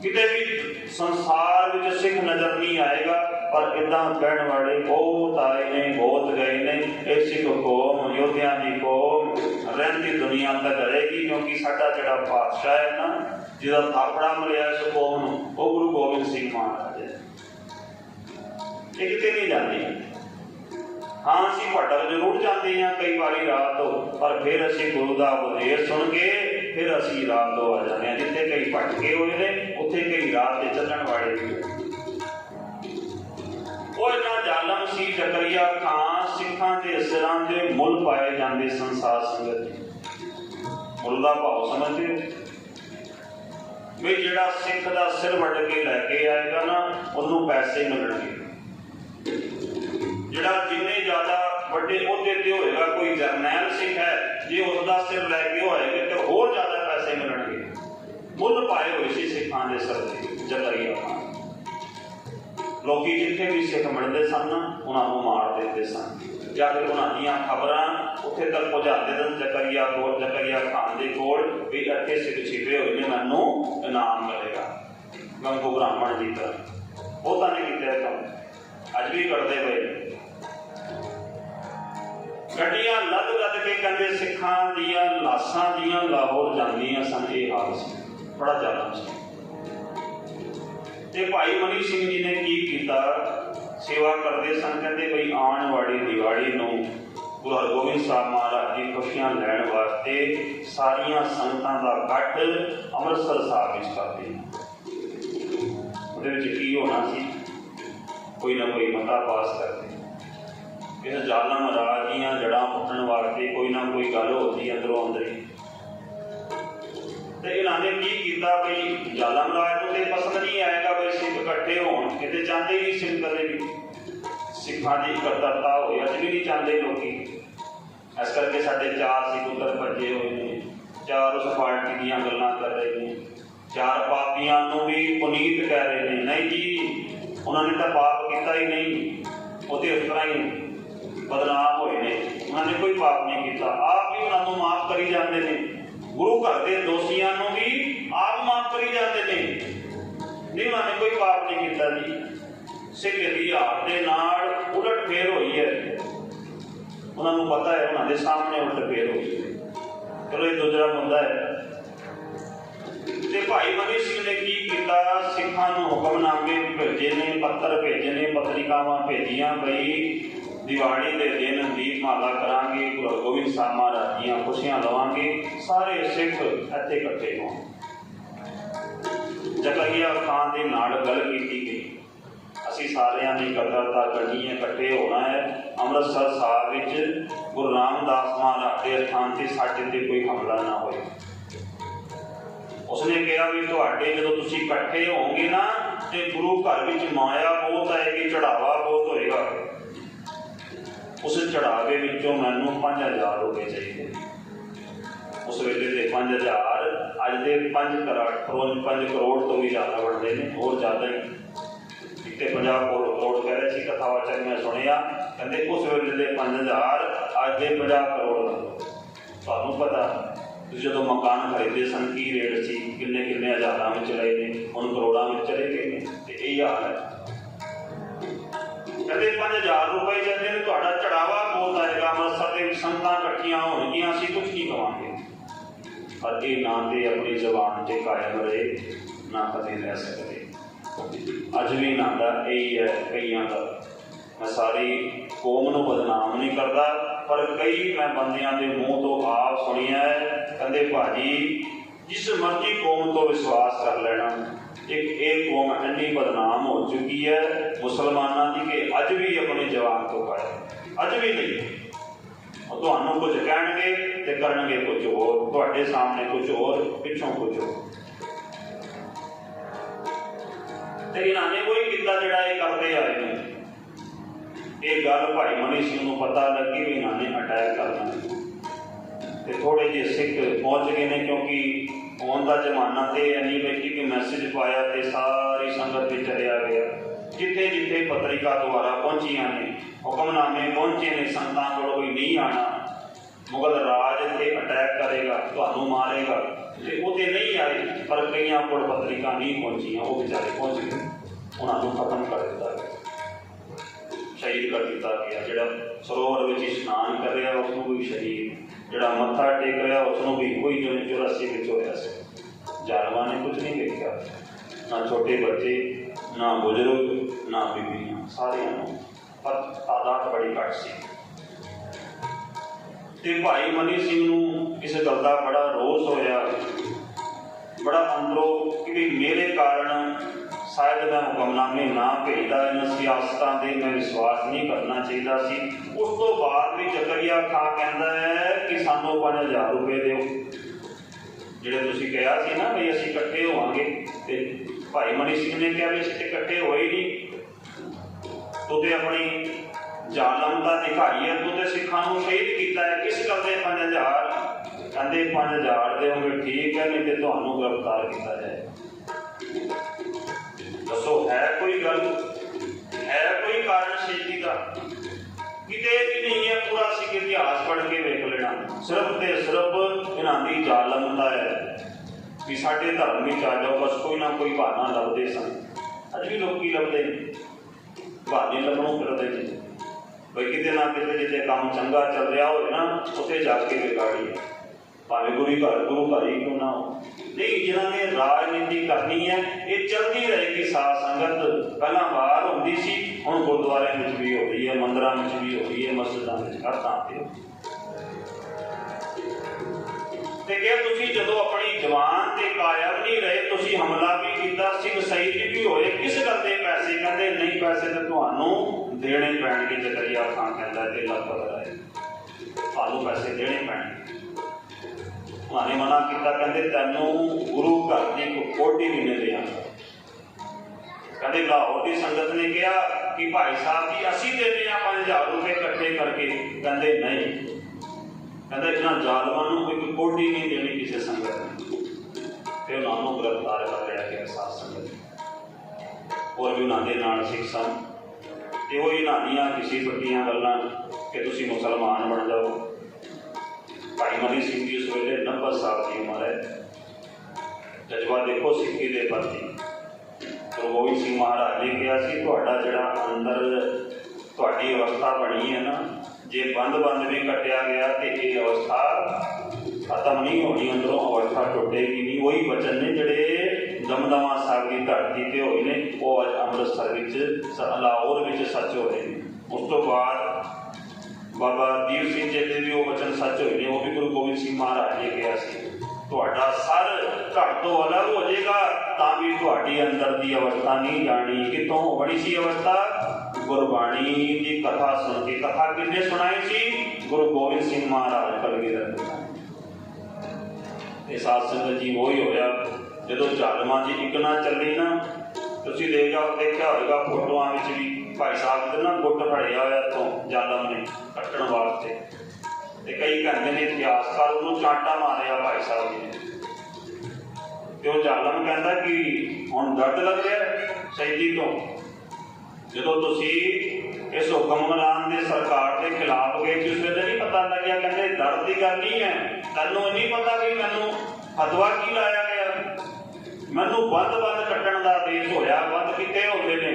ਕਿਤੇ ਵੀ ਸੰਸਾਰ ਵਿੱਚ ਸਿੱਖ ਨਜ਼ਰ ਨਹੀਂ ਆਏਗਾ ਪਰ ਇਦਾਂ ਕਹਿਣ ਵਾਲੇ ਬਹੁਤ ਆਏ ਨੇ, ਬਹੁਤ ਗਏ ਨੇ। ਇਹ ਸਿੱਖ ਕੌਮ, ਯੋਧਿਆਂ ਦੀ ਕੌਮ ਰਹਿੰਦੀ ਦੁਨੀਆ ਤੱਕ ਰਹੇਗੀ ਕਿਉਂਕਿ ਸਾਡਾ ਜਿਹੜਾ ਪਾਤਸ਼ਾਹ ਹੈ ਨਾ, ਜਿਹਦਾ ਥਾਪੜਾ ਮਰਿਆ ਇਸ ਕੌਮ ਨੂੰ, ਉਹ ਗੁਰੂ ਗੋਬਿੰਦ ਸਿੰਘ ਮਹਾਰਾਜ ਹੈ। ਇਹ ਕਿਤੇ ਨਹੀਂ ਜਾਂਦੀ। ਹਾਂ, ਅਸੀਂ ਭਟਕ ਜ਼ਰੂਰ ਜਾਂਦੇ ਹਾਂ ਕਈ ਵਾਰੀ ਰਾਤ ਤੋਂ ਪਰ ਫਿਰ ਅਸੀਂ ਗੁਰੂ ਦਾ ਉਪਦੇਸ਼ ਸੁਣ ਕੇ ਫਿਰ ਅਸੀਂ ਰਾਤ ਤੋਂ ਆ ਜਾਂਦੇ ਹਾਂ। ਜਿੱਥੇ ਕਈ ਭਟਕੇ ਹੋਏ ਨੇ, ਉੱਥੇ ਕਈ ਰਾਤ ਦੇ ਚੱਲਣ ਵਾਲੇ ਵੀ ਹੋਏ। ਉਹ ਇਹਨਾਂ ਜ਼ਾਲਮ ਸੀ ਜ਼ਕਰੀਆ ਖਾਨ ਸਿੱਖਾਂ ਦੇ ਸਿਰਾਂ ਦੇ ਮੁੱਲ ਪਾਏ ਜਾਂਦੇ ਸੰਸਾਰ ਸੰਗਤ ਮੁੱਲ ਦਾ ਭਾਵ ਸਮਝਦੇ ਵੀ ਜਿਹੜਾ ਸਿੱਖ ਦਾ ਸਿਰ ਵੱਢ ਕੇ ਲੈ ਕੇ ਆਏਗਾ ਨਾ, ਉਹਨੂੰ ਪੈਸੇ ਮਿਲਣਗੇ। ਜਿਹੜਾ ਜਿੰਨੇ ਜ਼ਿਆਦਾ ਵੱਡੇ ਅਹੁਦੇ ਤੇ ਹੋਏਗਾ, ਕੋਈ ਜਰਨੈਲ ਸਿੱਖ ਹੈ, ਜੇ ਉਸ ਦਾ ਸਿਰ ਲੈ ਕੇ ਹੋਏਗਾ ਤੇ ਹੋਰ ਜ਼ਿਆਦਾ ਪੈਸੇ ਮਿਲਣਗੇ। ਮੁੱਲ ਪਾਏ ਹੋਏ ਸੀ ਸਿੱਖਾਂ ਦੇ ਸਿਰ ਤੇ, ਜ਼ਕਰੀਆ ਖਾਨ। ਲੋਕੀ ਜਿੱਥੇ ਵੀ ਸਿੱਖ ਮਿਲਦੇ ਸਨ, ਉਹਨਾਂ ਨੂੰ ਮਾਰ ਦਿੰਦੇ ਸਨ। ਜਦ ਉਹਨਾਂ ਦੀਆਂ ਖਬਰਾਂ ਉੱਥੇ ਤੱਕ ਪਹੁੰਚਾਉਂਦੇ ਸਨ, ਜ਼ਕਰੀਆ ਕੋਲ, ਜ਼ਕਰੀਆ ਖਾਨ ਦੇ ਕੋਲ ਵੀ ਇੱਥੇ ਸਿੱਖ ਛਿਪੇ ਹੋਏ ਨੇ, ਮੈਨੂੰ ਇਨਾਮ ਮਿਲੇਗਾ। ਗੰਗੂ ਬ੍ਰਾਹਮਣ ਜੀ ਦਾ ਉਹ ਤਾਂ ਨਹੀਂ ਕੀਤਾ ਕੰਮ। ਅੱਜ ਵੀ ਕਰਦੇ ਹੋਏ ਗੱਡੀਆਂ ਲੱਦ ਲੱਦ ਕੇ ਕਹਿੰਦੇ, ਸਿੱਖਾਂ ਦੀਆਂ ਲਾਸ਼ਾਂ ਦੀਆਂ ਲਾਹੌਰ ਜਾਂਦੀਆਂ ਸਨ। ਇਹ ਹਾਲ ਸੀ। ਬੜਾ ਜ਼ਿਆਦਾ ਸੀ। ਤੇ ਭਾਈ ਮਨੀ ਸਿੰਘ ਜੀ ਨੇ ਕੀ ਕੀਤਾ? ਸੇਵਾ ਕਰਦੇ ਸਨ, ਕਹਿੰਦੇ ਬਈ ਆਉਣ ਵਾਲੀ ਦੀਵਾਲੀ ਨੂੰ ਗੁਰੂ ਹਰਗੋਬਿੰਦ ਸਾਹਿਬ ਮਹਾਰਾਜ ਦੀ ਖੁਸ਼ੀਆਂ ਲੈਣ ਵਾਸਤੇ ਸਾਰੀਆਂ ਸੰਗਤਾਂ ਦਾ ਇਕੱਠ ਅੰਮ੍ਰਿਤਸਰ ਸਾਹਿਬ ਵਿੱਚ ਕਰਦੇ ਉਹਦੇ ਵਿੱਚ ਕੀ ਹੋਣਾ ਸੀ? ਕੋਈ ਨਾ ਕੋਈ ਮਤਾ ਪਾਸ ਕਰਦੇ ਇਸ ਜ਼ਾਲਮ ਰਾਜ ਦੀਆਂ ਜੜਾਂ ਪੁੱਟਣ ਵਾਸਤੇ ਕੋਈ ਨਾ ਕੋਈ ਗੱਲ ਹੁੰਦੀ ਅੰਦਰੋਂ ਅੰਦਰ ਹੀ। ਤੇ ਇਹਨਾਂ ਨੇ ਕੀ ਕੀਤਾ ਵੀ ਜ਼ਾਲਮ ਰਾਜ ਨੂੰ ਤੇ ਪਸੰਦ ਨਹੀਂ ਆਏਗਾ। ਹੋਣ ਕਿਤੇ ਚਾਹੁੰਦੇ ਹੀ ਸਿੱਖ ਕਦੇ ਵੀ। ਸਿੱਖਾਂ ਦੀ ਇਕੱਤਰਤਾ ਹੋਈ, ਅੱਜ ਵੀ ਨਹੀਂ ਚਾਹੁੰਦੇ ਲੋਕੀ। ਇਸ ਕਰਕੇ ਸਾਡੇ ਚਾਰ ਸਿੱਖ ਉੱਤਰ ਭੱਜੇ ਹੋਏ ਨੇ। ਚਾਰ ਉਸ ਪਾਰਟੀ ਦੀਆਂ ਗੱਲਾਂ ਕਰ ਰਹੇ ਨੇ। ਚਾਰ ਪਾਪੀਆਂ ਨੂੰ ਵੀ ਪੁਨੀਤ ਕਹਿ ਰਹੇ ਨੇ, ਨਹੀਂ ਜੀ, ਉਹਨਾਂ ਨੇ ਤਾਂ ਪਾਪ ਕੀਤਾ ਹੀ ਨਹੀਂ। ਉਹਦੇ ਉਸ ਤਰ੍ਹਾਂ ਹੀ ਬਦਨਾਮ ਹੋਏ ਨੇ। ਉਹਨਾਂ ਨੇ ਕੋਈ ਪਾਪ ਨਹੀਂ ਕੀਤਾ। ਆਪ ਵੀ ਉਹਨਾਂ ਨੂੰ ਮਾਫ ਕਰੀ ਜਾਂਦੇ ਨੇ। ਗੁਰੂ ਘਰ ਦੇ ਦੋਸ਼ੀਆਂ ਨੂੰ ਵੀ ਆਪ ਮਾਫ ਕਰੀ ਜਾਂਦੇ ਨੇ। ਨਹੀਂ ਨੇ ਕੋਈ ਪਾਪ ਨਹੀਂ ਕੀਤਾ ਜੀ। ਸਿੱਖ ਇਤਿਹਾਸ ਦੇ ਨਾਲ ਉਲਟ ਫੇਰ ਹੋਈ ਹੈ। ਉਹਨਾਂ ਨੂੰ ਪਤਾ ਹੈ, ਉਹਨਾਂ ਦੇ ਸਾਹਮਣੇ ਉਲਟ ਫੇਰ ਹੋਈ ਹੈ। ਚਲੋ, ਇਹ ਦੂਜਾ ਮੁੱਦਾ ਹੈ। ਤੇ ਭਾਈ ਮਨੀ ਸਿੰਘ ਨੇ ਕੀ ਕੀਤਾ? ਸਿੱਖਾਂ ਨੂੰ ਹੁਕਮਨਾਮੇ ਭੇਜੇ ਨੇ, ਪੱਤਰ ਭੇਜੇ ਨੇ, ਪੱਤਰਿਕਾਵਾਂ ਭੇਜੀਆਂ, ਬਈ ਦੀਵਾਲੀ ਦੇ ਦਿਨ ਦੀਪਮਾਲਾ ਕਰਾਂਗੇ, ਗੁਰੂ ਗੋਬਿੰਦ ਸਾਹਿਬ ਮਹਾਰਾਜ ਦੀਆਂ ਖੁਸ਼ੀਆਂ ਲਵਾਂਗੇ। ਸਾਰੇ ਸਿੱਖ ਇੱਥੇ ਇਕੱਠੇ ਹੋਣ। ਜ਼ਕਰੀਆ ਖਾਨ ਦੇ ਨਾਲ ਗੱਲ ਕੀਤੀ ਗਈ। ਅਸੀਂ ਸਾਰਿਆਂ ਨੇ ਇਕੱਤਰਤਾ ਕਰਨੀ ਹੈ, ਇਕੱਠੇ ਹੋਣਾ ਹੈ। ਅੰਮ੍ਰਿਤਸਰ ਸਾਹਿਬ ਵਿੱਚ ਗੁਰੂ ਰਾਮਦਾਸ ਮਹਾਰਾਜ ਦੇ ਸਥਾਨ ਤੇ ਸਾਡੇ ਤੇ ਕੋਈ ਹਮਲਾ ਨਾ ਹੋਏ। ਉਸਨੇ ਕਿਹਾ ਵੀ ਤੁਹਾਡੇ ਜਦੋਂ ਤੁਸੀਂ ਇਕੱਠੇ ਹੋਵੋਗੇ ਨਾ, ਤੇ ਗੁਰੂ ਘਰ ਵਿੱਚ ਮਾਇਆ ਬਹੁਤ ਆਏਗੀ ਚੜਾਵਾ ਬਹੁਤ ਹੋਏਗਾ। ਉਸ ਚੜਾਵੇ ਵਿੱਚੋਂ ਮੈਨੂੰ 5000 ਰੁਪਏ ਚਾਹੀਦੇ। ਉਸ ਵੇਲੇ ਦੇ 5000 ਅੱਜ ਦੇ 5 ਕਰੋੜ 5 ਕਰੋੜ ਤੋਂ ਵੀ ਜ਼ਿਆਦਾ ਬਣਦੇ ਨੇ, ਹੋਰ ਜ਼ਿਆਦਾ ਹੀ। ਕਿਤੇ 50 ਕਰੋੜ ਕਹਿ ਰਹੇ ਸੀ ਕਥਾ ਵਾਚਕ ਮੈਂ ਸੁਣਿਆ। ਕਹਿੰਦੇ ਉਸ ਵੇਲੇ ਦੇ 5000 ਅੱਜ ਦੇ 50 ਕਰੋੜ ਤੁਹਾਨੂੰ ਪਤਾ, ਤੁਸੀਂ ਜਦੋਂ ਮਕਾਨ ਖਰੀਦੇ ਸਨ, ਕੀ ਰੇਟ ਸੀ, ਕਿੰਨੇ ਕਿੰਨੇ ਹਜ਼ਾਰਾਂ ਵਿੱਚ ਲਏ ਨੇ, ਹੁਣ ਕਰੋੜਾਂ ਵਿੱਚ ਚਲੇ ਗਏ ਨੇ, ਤੇ ਇਹ ਹਾਲ ਹੈ। ਕਹਿੰਦੇ 5000 ਰੁਪਏ ਜਾਂਦੇ ਨੇ, ਤੁਹਾਡਾ ਚੜਾਵਾ ਬਹੁਤ ਆਏਗਾ, ਅੰਮ੍ਰਿਤਸਰ ਦੇ ਵਿੱਚ ਸੰਗਤਾਂ ਇਕੱਠੀਆਂ ਹੋਣ। ਪਰ ਇਹ ਨਾ ਤੇ ਆਪਣੀ ਜ਼ਬਾਨ ਤੇ ਕਾਇਮ ਰਹੇ, ਨਾ ਕਦੇ ਰਹਿ ਸਕਦੇ। ਅੱਜ ਵੀ ਨਾ ਦਾ ਇਹ ਹੈ ਕਈਆਂ ਦਾ। ਮੈਂ ਸਾਰੀ ਕੌਮ ਨੂੰ ਬਦਨਾਮ ਨਹੀਂ ਕਰਦਾ, ਪਰ ਕਈ ਮੈਂ ਬੰਦਿਆਂ ਦੇ ਮੂੰਹ ਤੋਂ ਆਪ ਸੁਣਿਆ ਹੈ, ਕਹਿੰਦੇ ਭਾਜੀ, ਜਿਸ ਮਰਜ਼ੀ ਕੌਮ ਤੋਂ ਵਿਸ਼ਵਾਸ ਕਰ ਲੈਣਾ। ਇੱਕ ਇਹ ਕੌਮ ਇੰਨੀ ਬਦਨਾਮ ਹੋ ਚੁੱਕੀ ਹੈ ਮੁਸਲਮਾਨਾਂ ਦੀ ਕਿ ਅੱਜ ਵੀ ਆਪਣੀ ਜਵਾਨ ਤੋਂ ਪਾਏ ਅੱਜ ਵੀ ਨਹੀਂ। ਉਹ ਤੁਹਾਨੂੰ ਕੁਝ ਕਹਿਣਗੇ ਤੇ ਕਰਨਗੇ ਕੁਝ ਹੋਰ, ਤੁਹਾਡੇ ਸਾਹਮਣੇ ਕੁਝ ਹੋਰ, ਪਿੱਛੋਂ ਕੁਝ ਹੋਰ। ਤੇ ਇਹਨਾਂ ਨੇ ਕੋਈ ਕੀਤਾ ਜਿਹੜਾ ਇਹ ਕਰਦੇ ਆਏ ਨੇ? ਇਹ ਗੱਲ ਭਾਈ ਮਨੀ ਸਿੰਘ ਨੂੰ ਪਤਾ ਲੱਗੀ ਵੀ ਇਹਨਾਂ ਨੇ ਅਟੈਕ ਕਰਨਾ ਤੇ ਥੋੜੇ ਜਿਹੇ ਸਿੱਖ ਪਹੁੰਚ ਗਏ ਨੇ ਕਿਉਂਕਿ ਫੋਨ ਦਾ ਜ਼ਮਾਨਾ ਤੇ ਐਨੀ ਬੈਠੀ ਕਿ ਮੈਸੇਜ ਪਾਇਆ ਤੇ ਸਾਰੀ ਸੰਗਤ ਵਿੱਚ ਚਲਿਆ ਗਿਆ। ਜਿੱਥੇ ਜਿੱਥੇ ਪੱਤਰਿਕਾ ਦੁਆਰਾ ਪਹੁੰਚੀਆਂ ਨੇ, ਹੁਕਮਨਾਮੇ ਪਹੁੰਚੇ ਨੇ ਸੰਤਾਂ ਕੋਲ ਕੋਈ ਨਹੀਂ ਆਣਾ ਮੁਗਲ ਰਾਜ ਤੇ ਅਟੈਕ ਕਰੇਗਾ, ਤੁਹਾਨੂੰ ਮਾਰੇਗਾ। ਤੇ ਉਹ ਤੇ ਨਹੀਂ ਆਏ, ਪਰ ਕਈਆਂ ਕੋਲ ਪੱਤਰਿਕਾ ਨਹੀਂ ਪਹੁੰਚੀਆਂ, ਉਹ ਵਿਚਾਰੇ ਪਹੁੰਚ ਗਏ। ਉਹਨਾਂ ਨੂੰ ਖਤਮ ਕਰ ਦਿੱਤਾ ਗਿਆ। ਸ਼ਹੀਦ ਕਰ ਦਿੱਤਾ ਗਿਆ, ਜਿਹੜਾ ਸਰੋਵਰ ਵਿੱਚ ਇਸ਼ਨਾਨ ਕਰ ਰਿਹਾ, ਉਸ ਨੂੰ ਵੀ ਸ਼ਹੀਦ। ਜਿਹੜਾ ਮੱਥਾ ਟੇਕ ਰਿਹਾ, ਉਸ ਨੂੰ ਵੀ ਕੋਈ ਜਿਵੇਂ 84 ਵਿੱਚ ਹੋਇਆ ਸੀ। ਜਾਨਵਾਂ ਨੇ ਕੁਝ ਨਹੀਂ ਵੇਖਿਆ। ਨਾ ਛੋਟੇ ਬੱਚੇ, ਨਾ ਬਜ਼ੁਰਗ, ਨਾ ਬੀਬੀਆਂ, ਸਾਰਿਆਂ ਨੂੰ। ਪਰ ਤਾਦਾਦ ਬੜੀ ਘੱਟ ਸੀ। ਤੇ ਭਾਈ ਮਨੀ ਸਿੰਘ ਨੂੰ ਇਸ ਗੱਲ ਦਾ ਬੜਾ ਰੋਸ ਹੋਇਆ। ਬੜਾ ਅੰਦਰੋਂ ਕਿ ਵੀ ਮੇਰੇ ਕਾਰਨ ਸ਼ਾਇਦ ਮੈਂ ਹੁਕਮਨਾਮੇ ਨਾ ਭੇਜਦਾ, ਇਹਨਾਂ ਸਿਆਸਤਾਂ ਦੇ ਮੈਂ ਵਿਸ਼ਵਾਸ ਨਹੀਂ ਕਰਨਾ ਚਾਹੀਦਾ ਸੀ। ਉਸ ਤੋਂ ਬਾਅਦ ਵੀ ਜ਼ਕਰੀਆ ਖਾਂ ਕਹਿੰਦਾ ਹੈ ਕਿ ਸਾਨੂੰ 5000 ਰੁਪਏ ਦਿਓ। ਜਿਹੜੇ ਤੁਸੀਂ ਕਿਹਾ ਸੀ ਨਾ ਵੀ ਅਸੀਂ ਇਕੱਠੇ ਹੋਵਾਂਗੇ ਤੇ ਭਾਈ ਮਨੀ ਸਿੰਘ ਨੇ ਕਿਹਾ ਵੀ ਅਸੀਂ ਇਕੱਠੇ ਹੋਏ ਨਹੀਂ। ਤੂੰ ਆਪਣੀ ਆਪਣੀ ਜ਼ਾਲਮਤਾ ਦਿਖਾਈ ਹੈ ਤੂੰ ਤੇ ਸਿੱਖਾਂ ਨੂੰ ਸ਼ਹੀਦ ਕੀਤਾ ਹੈ। ਕਿਸ ਗੱਲ ਦੇ 5000 ਕਹਿੰਦੇ 5000 ਦੇਵੋਗੇ, ਠੀਕ ਹੈ, ਨਹੀਂ ਤੇ ਤੁਹਾਨੂੰ ਗ੍ਰਿਫਤਾਰ ਕੀਤਾ ਜਾਏ। ਦੱਸੋ, ਹੈ ਕੋਈ ਗੱਲ? ਹੈ ਕੋਈ ਕਾਰਨ ਸ਼ਹੀਦੀ ਦਾ? ਕਿਤੇ ਵੀ ਨਹੀਂ ਹੈ, ਪੂਰਾ ਸਿੱਖ ਇਤਿਹਾਸ ਪੜ੍ਹ ਕੇ ਵੇਖ ਲੈਣਾ। ਸਿਰਫ ਤੇ ਸਿਰਫ ਇਹਨਾਂ ਦੀ ਜ਼ਾਲਮਤਾ ਹੈ ਵੀ ਸਾਡੇ ਧਰਮ ਵਿੱਚ ਆ ਜਾਓ, ਬਸ ਕੋਈ ਨਾ ਕੋਈ ਬਹਾਨਾ ਲੱਭਦੇ ਸਨ। ਅੱਜ ਵੀ ਲੋਕੀ ਲੱਭਦੇ ਨੇ। ਬਹਾਨੇ ਲੱਭਣੋਂ ਫਿਰਦੇ ਨੇ। ਬਈ ਕਿਤੇ ਨਾ ਕਿਤੇ ਜਿੱਥੇ ਕੰਮ ਚੰਗਾ ਚੱਲ ਰਿਹਾ ਹੋਵੇ ਨਾ, ਉੱਥੇ ਜਾ ਕੇ ਵਿਗਾੜੀਏ ਭਾਵੇਂ ਗੁਰੂ ਘਰ ਗੁਰੂ ਘਰ ਹੀ ਕਿਉਂ ਨਾ ਹੋ ਨਹੀਂ, ਜਿਨ੍ਹਾਂ ਨੇ ਰਾਜਨੀਤੀ ਕਰਨੀ ਹੈ, ਇਹ ਚੱਲਦੀ ਰਹੇਗੀ ਸਾਧ ਸੰਗਤ। ਪਹਿਲਾਂ ਬਾਹਰ ਹੁੰਦੀ ਸੀ, ਹੁਣ ਗੁਰਦੁਆਰਿਆਂ ਵਿੱਚ ਵੀ ਹੋ ਰਹੀ ਹੈ, ਮੰਦਰਾਂ ਵਿੱਚ ਵੀ ਹੋ ਰਹੀ ਹੈ, ਮਸਜਿਦਾਂ ਵਿੱਚ, ਹਰ ਥਾਂ ਤੇ। ਤੇ ਕਿ ਤੁਸੀਂ ਜਦੋਂ ਆਪਣੀ ਜਵਾਨ ਤੇ ਕਾਇਮ ਨਹੀਂ ਰਹੇ, ਤੁਸੀਂ ਹਮਲਾ ਵੀ ਕੀਤਾ ਸਿੰਘ ਸ਼ਹੀਦ ਵੀ ਹੋਏ, ਕਿਸ ਗੱਲ ਦੇ ਪੈਸੇ? ਕਹਿੰਦੇ ਨਹੀਂ, ਪੈਸੇ ਤੇ ਤੁਹਾਨੂੰ ਦੇਣੇ ਪੈਣਗੇ ਜ਼ਕਰੀਆ ਖਾਨ ਕਹਿੰਦਾ ਤੇ ਲਗਭਗ ਰਾਏ ਤੁਹਾਨੂੰ ਪੈਸੇ ਦੇਣੇ ਪੈਣਗੇ। ਉਹਨਾਂ ਮਨਾ ਕੀਤਾ, ਕਹਿੰਦੇ ਤੈਨੂੰ ਗੁਰੂ ਘਰ ਦੀ ਕੋਟੀ ਵੀ ਨਹੀਂ ਦੇਵਾਂਗਾ। ਕਹਿੰਦੇ ਲਾਹੌਰ ਦੀ ਸੰਗਤ ਨੇ ਕਿਹਾ ਕਿ ਭਾਈ ਸਾਹਿਬ ਜੀ, ਅਸੀਂ ਦੇਣੇ ਆ 5000 ਰੁਪਏ ਇਕੱਠੇ ਕਰਕੇ। ਕਹਿੰਦੇ ਨਹੀਂ। ਕਹਿੰਦੇ ਇਹਨਾਂ ਜ਼ਾਲਮਾਂ ਨੂੰ ਕੋਈ ਕੋਟੀ ਨਹੀਂ ਦੇਣੀ ਕਿਸੇ ਸੰਗਤ ਨੇ। ਤੇ ਉਹਨਾਂ ਨੂੰ ਗ੍ਰਿਫਤਾਰ ਕਰ ਲਿਆ ਗਿਆ ਸਾਧ ਹੋਰ ਵੀ ਉਹਨਾਂ ਦੇ ਨਾਲ ਸਿੱਖ ਸਨ ਤੇ ਉਹ ਇਹਨਾਂ ਦੀਆਂ ਕਿਸੇ ਵੱਡੀਆਂ ਗੱਲਾਂ ਕਿ ਤੁਸੀਂ ਮੁਸਲਮਾਨ ਬਣ ਜਾਓ। ਭਾਈ ਮਨੀ ਸਿੰਘ ਜੀ ਉਸ ਵੇਲੇ 90 ਸਾਲ ਦੀ ਉਮਰ ਹੈ। ਜਜ਼ਬਾ ਦੇਖੋ ਸਿੱਖੀ ਦੇ ਪ੍ਰਤੀ। ਗੁਰੂ ਗੋਬਿੰਦ ਸਿੰਘ ਮਹਾਰਾਜ ਨੇ ਕਿਹਾ ਸੀ, ਤੁਹਾਡਾ ਜਿਹੜਾ ਅੰਦਰ ਤੁਹਾਡੀ ਅਵਸਥਾ ਬਣੀ ਹੈ ਨਾ, ਜੇ ਬੰਦ-ਬੰਦ ਵੀ ਕੱਟਿਆ ਗਿਆ ਤੇ ਇਹ ਅਵਸਥਾ ਖਤਮ ਨਹੀਂ ਹੋਣੀ, ਅੰਦਰੋਂ ਅਵਸਥਾ ਟੁੱਟੇਗੀ ਨਹੀਂ। ਉਹੀ ਵਚਨ ਨੇ ਜਿਹੜੇ ਦਮਦਮਾ ਸਾਹਿਬ ਦੀ ਧਰਤੀ ਤੇ ਹੋਏ ਨੇ, ਉਹ ਅੱਜ ਅੰਮ੍ਰਿਤਸਰ ਵਿੱਚ ਲਾਹੌਰ ਵਿੱਚ ਸੱਚ ਹੋਏ ਨੇ। ਉਸ ਤੋਂ ਬਾਅਦ ਬਾਬਾ ਦੀਪ ਸਿੰਘ ਜੀ ਦੇ ਵੀ ਉਹ ਵਚਨ ਸੱਚ ਹੋਏ ਨੇ, ਉਹ ਵੀ ਗੁਰੂ ਗੋਬਿੰਦ ਸਿੰਘ ਮਹਾਰਾਜ ਨੇ ਕਿਹਾ ਸੀ। ਤੁਹਾਡਾ ਸਰ ਘਰ ਤੋਂ ਅਲੱਗ ਹੋ ਜਾਏਗਾ, ਤਾਂ ਵੀ ਤੁਹਾਡੀ ਅੰਦਰ ਦੀ ਅਵਸਥਾ ਨਹੀਂ ਜਾਣੀ। ਕਿਤੋਂ ਬੜੀ ਸੀ ਅਵਸਥਾ? ਗੁਰਬਾਣੀ ਦੀ ਕਥਾ ਸੁਣ ਕੇ। ਕਥਾ ਕਿੰਨੇ ਸੁਣਾਈ ਸੀ? ਗੁਰੂ ਗੋਬਿੰਦ ਸਿੰਘ ਮਹਾਰਾਜ ਕਲਗੀਧਰ। ਨੇ ਇਹ ਸਾਧ ਸੰਗਤ ਜੀ ਉਹੀ ਹੋਇਆ। ਜਦੋਂ ਜ਼ਾਲਮਾਂ ਜੀ ਇੱਕ ਨਾ ਚੱਲੀ ਨਾ, ਤੁਸੀਂ ਦੇਖਿਆ ਦੇਖਿਆ ਹੋਵੇਗਾ ਫੋਟੋਆਂ ਵਿੱਚ ਵੀ ਭਾਈ ਸਾਹਿਬ ਦੇ ਨਾ ਗੁੱਟ ਫੜਿਆ ਹੋਇਆ ਤੋਂ ਜ਼ਾਲਮ ਨੇ ਕੱਟਣ ਵਾਸਤੇ। ਤੇ ਕਈ ਕਹਿੰਦੇ ਨੇ ਇਤਿਹਾਸਕਾਰ ਉਹਨੂੰ ਚਾਂਟਾ ਮਾਰਿਆ ਭਾਈ ਸਾਹਿਬ ਜੀ ਨੇ। ਤੇ ਉਹ ਜ਼ਾਲਮ ਕਹਿੰਦਾ ਕਿ ਹੁਣ ਦਰਦ ਲੱਗਿਆ ਰਿਹਾ ਸ਼ਹੀਦੀ ਤੋਂ। ਜਦੋਂ ਤੁਸੀਂ ਇਸ ਹੁਕਮਰਾਨ ਦੇ ਸਰਕਾਰ ਦੇ ਖਿਲਾਫ ਗਏ ਜਿਸ ਵੇਲੇ ਨਹੀਂ ਪਤਾ ਲੱਗਿਆ, ਕਹਿੰਦੇ ਦਰਦ ਦੀ ਗੱਲ ਨਹੀਂ ਹੈ। ਤੈਨੂੰ ਇਹ ਨਹੀਂ ਪਤਾ ਕਿ ਮੈਨੂੰ ਫਤਵਾ ਕੀ ਲਾਇਆ ਗਿਆ। ਮੈਨੂੰ ਬੰਦ ਬੰਦ ਕੱਟਣ ਦਾ ਆਦੇਸ਼ ਹੋਇਆ ਬੰਦ ਕਿੱਥੇ ਹੁੰਦੇ ਨੇ।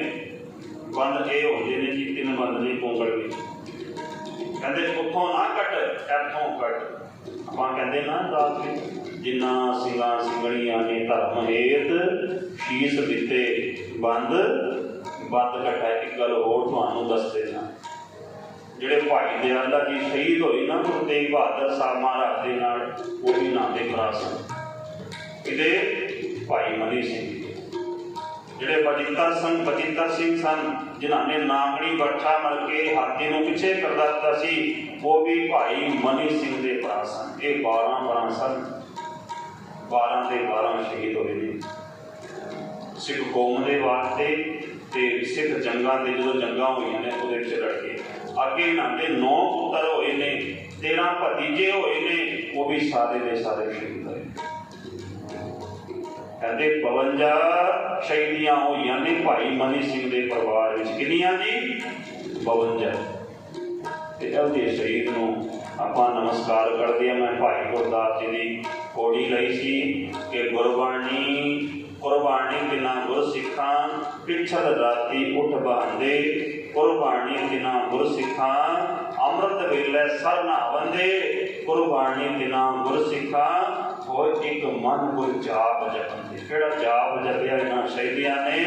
ਬੰਦ ਇਹ ਹੁੰਦੇ ਨੇ ਜੀ, ਤਿੰਨ ਬੰਦ ਨਹੀਂ ਪੋਂਗਲ ਵਿੱਚ ਕਹਿੰਦੇ ਉੱਥੋਂ ਨਾ ਕੱਟ, ਇੱਥੋਂ ਕੱਟ। ਆਪਾਂ ਕਹਿੰਦੇ ਨਾ ਦਾਤ ਵਿੱਚ ਜਿੰਨਾ ਸਿੰਘਾਂ ਸਿੰਘਣੀਆਂ ਨੇ ਧਰਮ ਹੇਤ, ਸ਼ੀਸ ਦਿੱਤੇ, ਬੰਦ ਬੰਦ ਕੱਟਾ ਇੱਕ ਗੱਲ ਹੋਰ ਤੁਹਾਨੂੰ ਦੱਸ ਦੇਣਾ ਜਿਹੜੇ ਭਾਈ ਦਿਆਲਾ ਜੀ ਸ਼ਹੀਦ ਹੋਏ ਨਾ, ਗੁਰੂ ਤੇਗ ਬਹਾਦਰ ਸਾਹਿਬ ਮਹਾਰਾਜ ਦੇ ਨਾਲ, ਉਹ ਵੀ ਨਾਂ ਦੇ ਭਰਾ ਸਨ। ਇਹਦੇ ਭਾਈ ਮਨੀ ਸਿੰਘ ਜਿਹੜੇ ਬਜਿੱਤਰ ਸਿੰਘ ਬਜਿੱਤਰ ਸਿੰਘ ਸਨ, ਜਿਨ੍ਹਾਂ ਨੇ ਨਾਮੜੀ ਬਰਛਾ ਮਰ ਕੇ ਹਾਥੀ ਨੂੰ ਪਿੱਛੇ ਕਰਦਾ ਦਿੱਤਾ ਸੀ, ਉਹ ਵੀ ਭਾਈ ਮਨੀ ਸਿੰਘ ਦੇ ਭਰਾ ਸਨ। ਇਹ 12 ਭਰਾ ਸਨ। 12 ਦੇ 12 ਸ਼ਹੀਦ ਹੋਏ ਨੇ। ਸਿੱਖ ਕੌਮ ਦੇ ਵਾਸਤੇ ਤੇ ਸਿੱਖ ਜੰਗਾਂ ਦੇ ਜਦੋਂ ਜੰਗਾਂ ਹੋਈਆਂ ਨੇ, ਉਹਦੇ ਵਿੱਚ ਲੜ ਕੇ ਅੱਗੇ ਇਹਨਾਂ ਦੇ 9 ਪੁੱਤਰ ਹੋਏ ਨੇ 13 ਭਤੀਜੇ ਹੋਏ ਨੇ, ਉਹ ਵੀ ਸਾਰੇ ਦੇ ਸਾਰੇ ਸ਼ਹੀਦ ਹੋਏ। ਕਹਿੰਦੇ 52 ਸ਼ਹੀਦੀਆਂ ਹੋਈਆਂ ਨੇ ਭਾਈ ਮਨੀ ਸਿੰਘ ਦੇ ਪਰਿਵਾਰ ਵਿੱਚ ਕਿੰਨੀਆਂ ਜੀ? 52 ਤੇ ਉਹਦੇ ਸ਼ਹੀਦ ਨੂੰ ਆਪਾਂ ਨਮਸਕਾਰ ਕਰਦੇ ਆ ਮੈਂ ਭਾਈ ਗੁਰਦਾਸ ਜੀ ਦੀ ਕੋੜੀ ਲਈ ਸੀ ਕਿ ਗੁਰਬਾਣੀ ਕੁਰਬਾਨੀ ਬਿਨਾ ਗੁਰ ਸਿੱਖਾਂ, ਪਿਛਲ ਰਾਤੀ ਉਠ ਬਾਂਦੇ ਕੁਰਬਾਨੀ ਬਿਨਾ ਗੁਰ ਸਿੱਖਾਂ, ਅੰਮ੍ਰਿਤ ਵੇਲੇ ਸਰ ਬੰਦੇ ਕੁਰਬਾਨੀ ਬਿਨਾ ਗੁਰ ਸਿੱਖਾਂ ਹੋਏ ਇੱਕ ਮਨ ਗੁਰ ਜਾਪ ਜਪੰਦੇ। ਕਿਹੜਾ ਜਾਪ ਜਪਿਆ ਇਹਨਾਂ ਸ਼ਹੀਦੀਆਂ ਨੇ?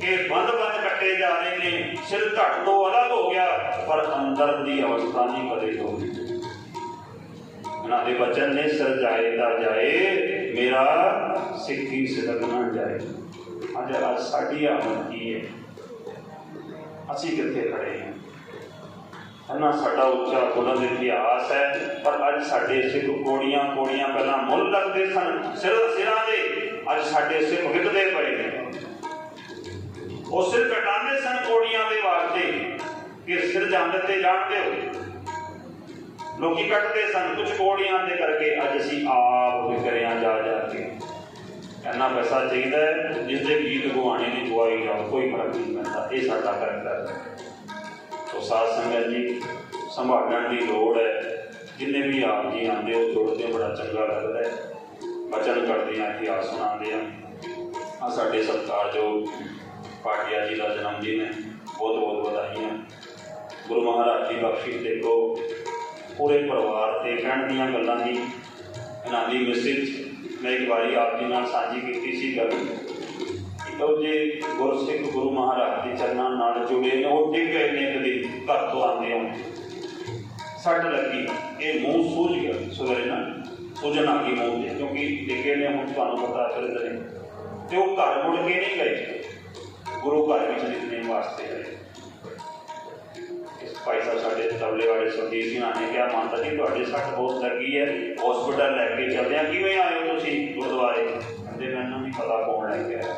ਕਿ ਬੰਦ ਬੰਦ ਕੱਟੇ ਜਾ ਰਹੇ ਨੇ। ਸਿਰ ਘੱਟ ਤੋਂ ਅਲੱਗ ਹੋ ਗਿਆ, ਪਰ ਅੰਦਰ ਦੀ ਅਵਸਥਾ ਨਹੀਂ ਕਦੇ ਹੋਈ ਇਹਨਾਂ ਦੇ ਬਚਨ ਨੇ, ਸਿਰ ਜਾਏ ਦਾ ਜਾਏ। ਮੇਰਾ ਸਿੱਖੀ ਸਿਦਕ ਨਾ ਜਾਏ। ਅੱਜ ਅੱਜ ਸਾਡੀ ਆਮਦ ਕੀ ਹੈ? ਅਸੀਂ ਕਿੱਥੇ ਖੜੇ ਹਾਂ? ਹਨਾ ਸਾਡਾ ਉੱਚਾ ਬੁਲੰਦ ਇਤਿਹਾਸ ਹੈ, ਪਰ ਅੱਜ ਸਾਡੇ ਸਿੱਖ ਕੋੜੀਆਂ ਕੋੜੀਆਂ ਪਹਿਲਾਂ ਮੁੱਲ ਲੱਗਦੇ ਸਨ, ਸਿਰ ਸਿਰਾਂ ਦੇ। ਅੱਜ ਸਾਡੇ ਸਿੱਖ ਵਿਕਦੇ ਪਏ ਨੇ। ਉਹ ਸਿਰ ਕਟਾਉਂਦੇ ਸਨ ਕੋੜੀਆਂ ਦੇ ਵਾਸਤੇ ਕਿ ਸਿਰ ਜੰਮ ਤੇ ਜਾਣਦੇ ਹੋ। ਲੋਕੀ ਕੱਟਦੇ ਸਨ ਕੁਝ ਕੋੜੀਆਂ ਦੇ ਕਰਕੇ ਅੱਜ ਅਸੀਂ ਆਪ ਵਿਕਰਿਆ ਜਾ ਜਾ ਕੇ ਇੰਨਾ ਪੈਸਾ ਚਾਹੀਦਾ ਹੈ ਜਿਸ ਦੇ ਗੀਤ ਗਵਾਣੇ ਦੀ ਗਵਾਈ ਜਾਓ ਕੋਈ ਫ਼ਰਕ ਨਹੀਂ ਪੈਂਦਾ ਇਹ ਸਾਡਾ ਕਰੈਕਟਰ ਹੈ। ਸਾਧ ਸੰਗਤ ਜੀ ਸੰਭਾਲਣ ਦੀ ਲੋੜ ਹੈ ਜਿੰਨੇ ਵੀ ਆਪ ਜੀ ਆਉਂਦੇ ਉਹ ਜੁੜਦੇ ਹੋ, ਬੜਾ ਚੰਗਾ ਲੱਗਦਾ ਹੈ। ਬਚਨ ਕਰਦੇ ਆ ਇਤਿਹਾਸ ਸੁਣਾਉਂਦੇ ਆ। ਆ ਸਾਡੇ ਸਤਿਕਾਰ ਜੋ ਪਾਟਿਆ ਜੀ ਦਾ ਜਨਮ ਦਿਨ ਹੈ ਬਹੁਤ ਬਹੁਤ ਵਧਾਈਆਂ। ਗੁਰੂ ਮਹਾਰਾਜ ਦੀ ਬਖਸ਼ਿਸ਼ ਦੇਖੋ ਪੂਰੇ ਪਰਿਵਾਰ ਤੇ ਕਹਿਣ ਦੀਆਂ ਗੱਲਾਂ ਦੀ ਇਹਨਾਂ ਦੀ ਮੈਸੇਜ ਮੈਂ ਇੱਕ ਵਾਰੀ ਆਪ ਜੀ ਨਾਲ ਸਾਂਝੀ ਕੀਤੀ ਸੀ ਗੱਲ ਕਿ ਉਹ ਜੇ ਗੁਰਸਿੱਖ ਗੁਰੂ ਮਹਾਰਾਜ ਦੇ ਚਰਨਾਂ ਨਾਲ ਜੁੜੇ ਨੇ, ਉਹ ਡਿੱਗ ਗਏ ਨੇ ਕਦੇ ਘਰ ਤੋਂ ਆਉਂਦੇ ਹੋ ਸੱਟ ਲੱਗੀ, ਇਹ ਮੂੰਹ ਸੂਝ ਗਿਆ ਸੁਧਰੇ ਨਾ, ਸੁਝਣ ਆ ਗਈ ਮੂੰਹ ਦੇ ਕਿਉਂਕਿ ਡਿੱਗੇ ਨੇ, ਹੁਣ ਤੁਹਾਨੂੰ ਪਤਾ ਚੱਲਦਾ ਨੇ ਤੇ ਉਹ ਘਰ ਮੁੜ ਕੇ ਨਹੀਂ ਗਏ। ਗੁਰੂ ਘਰ ਵਿੱਚ ਲਿਖਣੇ ਵਾਸਤੇ ਗਏ ਭਾਈ ਸਾਹਿਬ, ਸਾਡੇ ਤਬਲੇ ਵਾਲੇ ਸਰਦੀਪ ਸਿੰਘ ਨੇ, ਕਿਹਾ, ਮਾਤਾ ਜੀ, ਤੁਹਾਡੇ ਸੱਟ ਬਹੁਤ ਲੱਗੀ ਹੈ। ਹਸਪੀਟਲ ਲੈ ਕੇ ਚੱਲਦੇ ਆ ਕਿਵੇਂ ਆਏ ਹੋ ਤੁਸੀਂ ਗੁਰਦੁਆਰੇ? ਕਹਿੰਦੇ, ਮੈਨੂੰ ਨਹੀਂ ਪਤਾ, ਕੌਣ ਲੈ ਕੇ ਆਇਆ?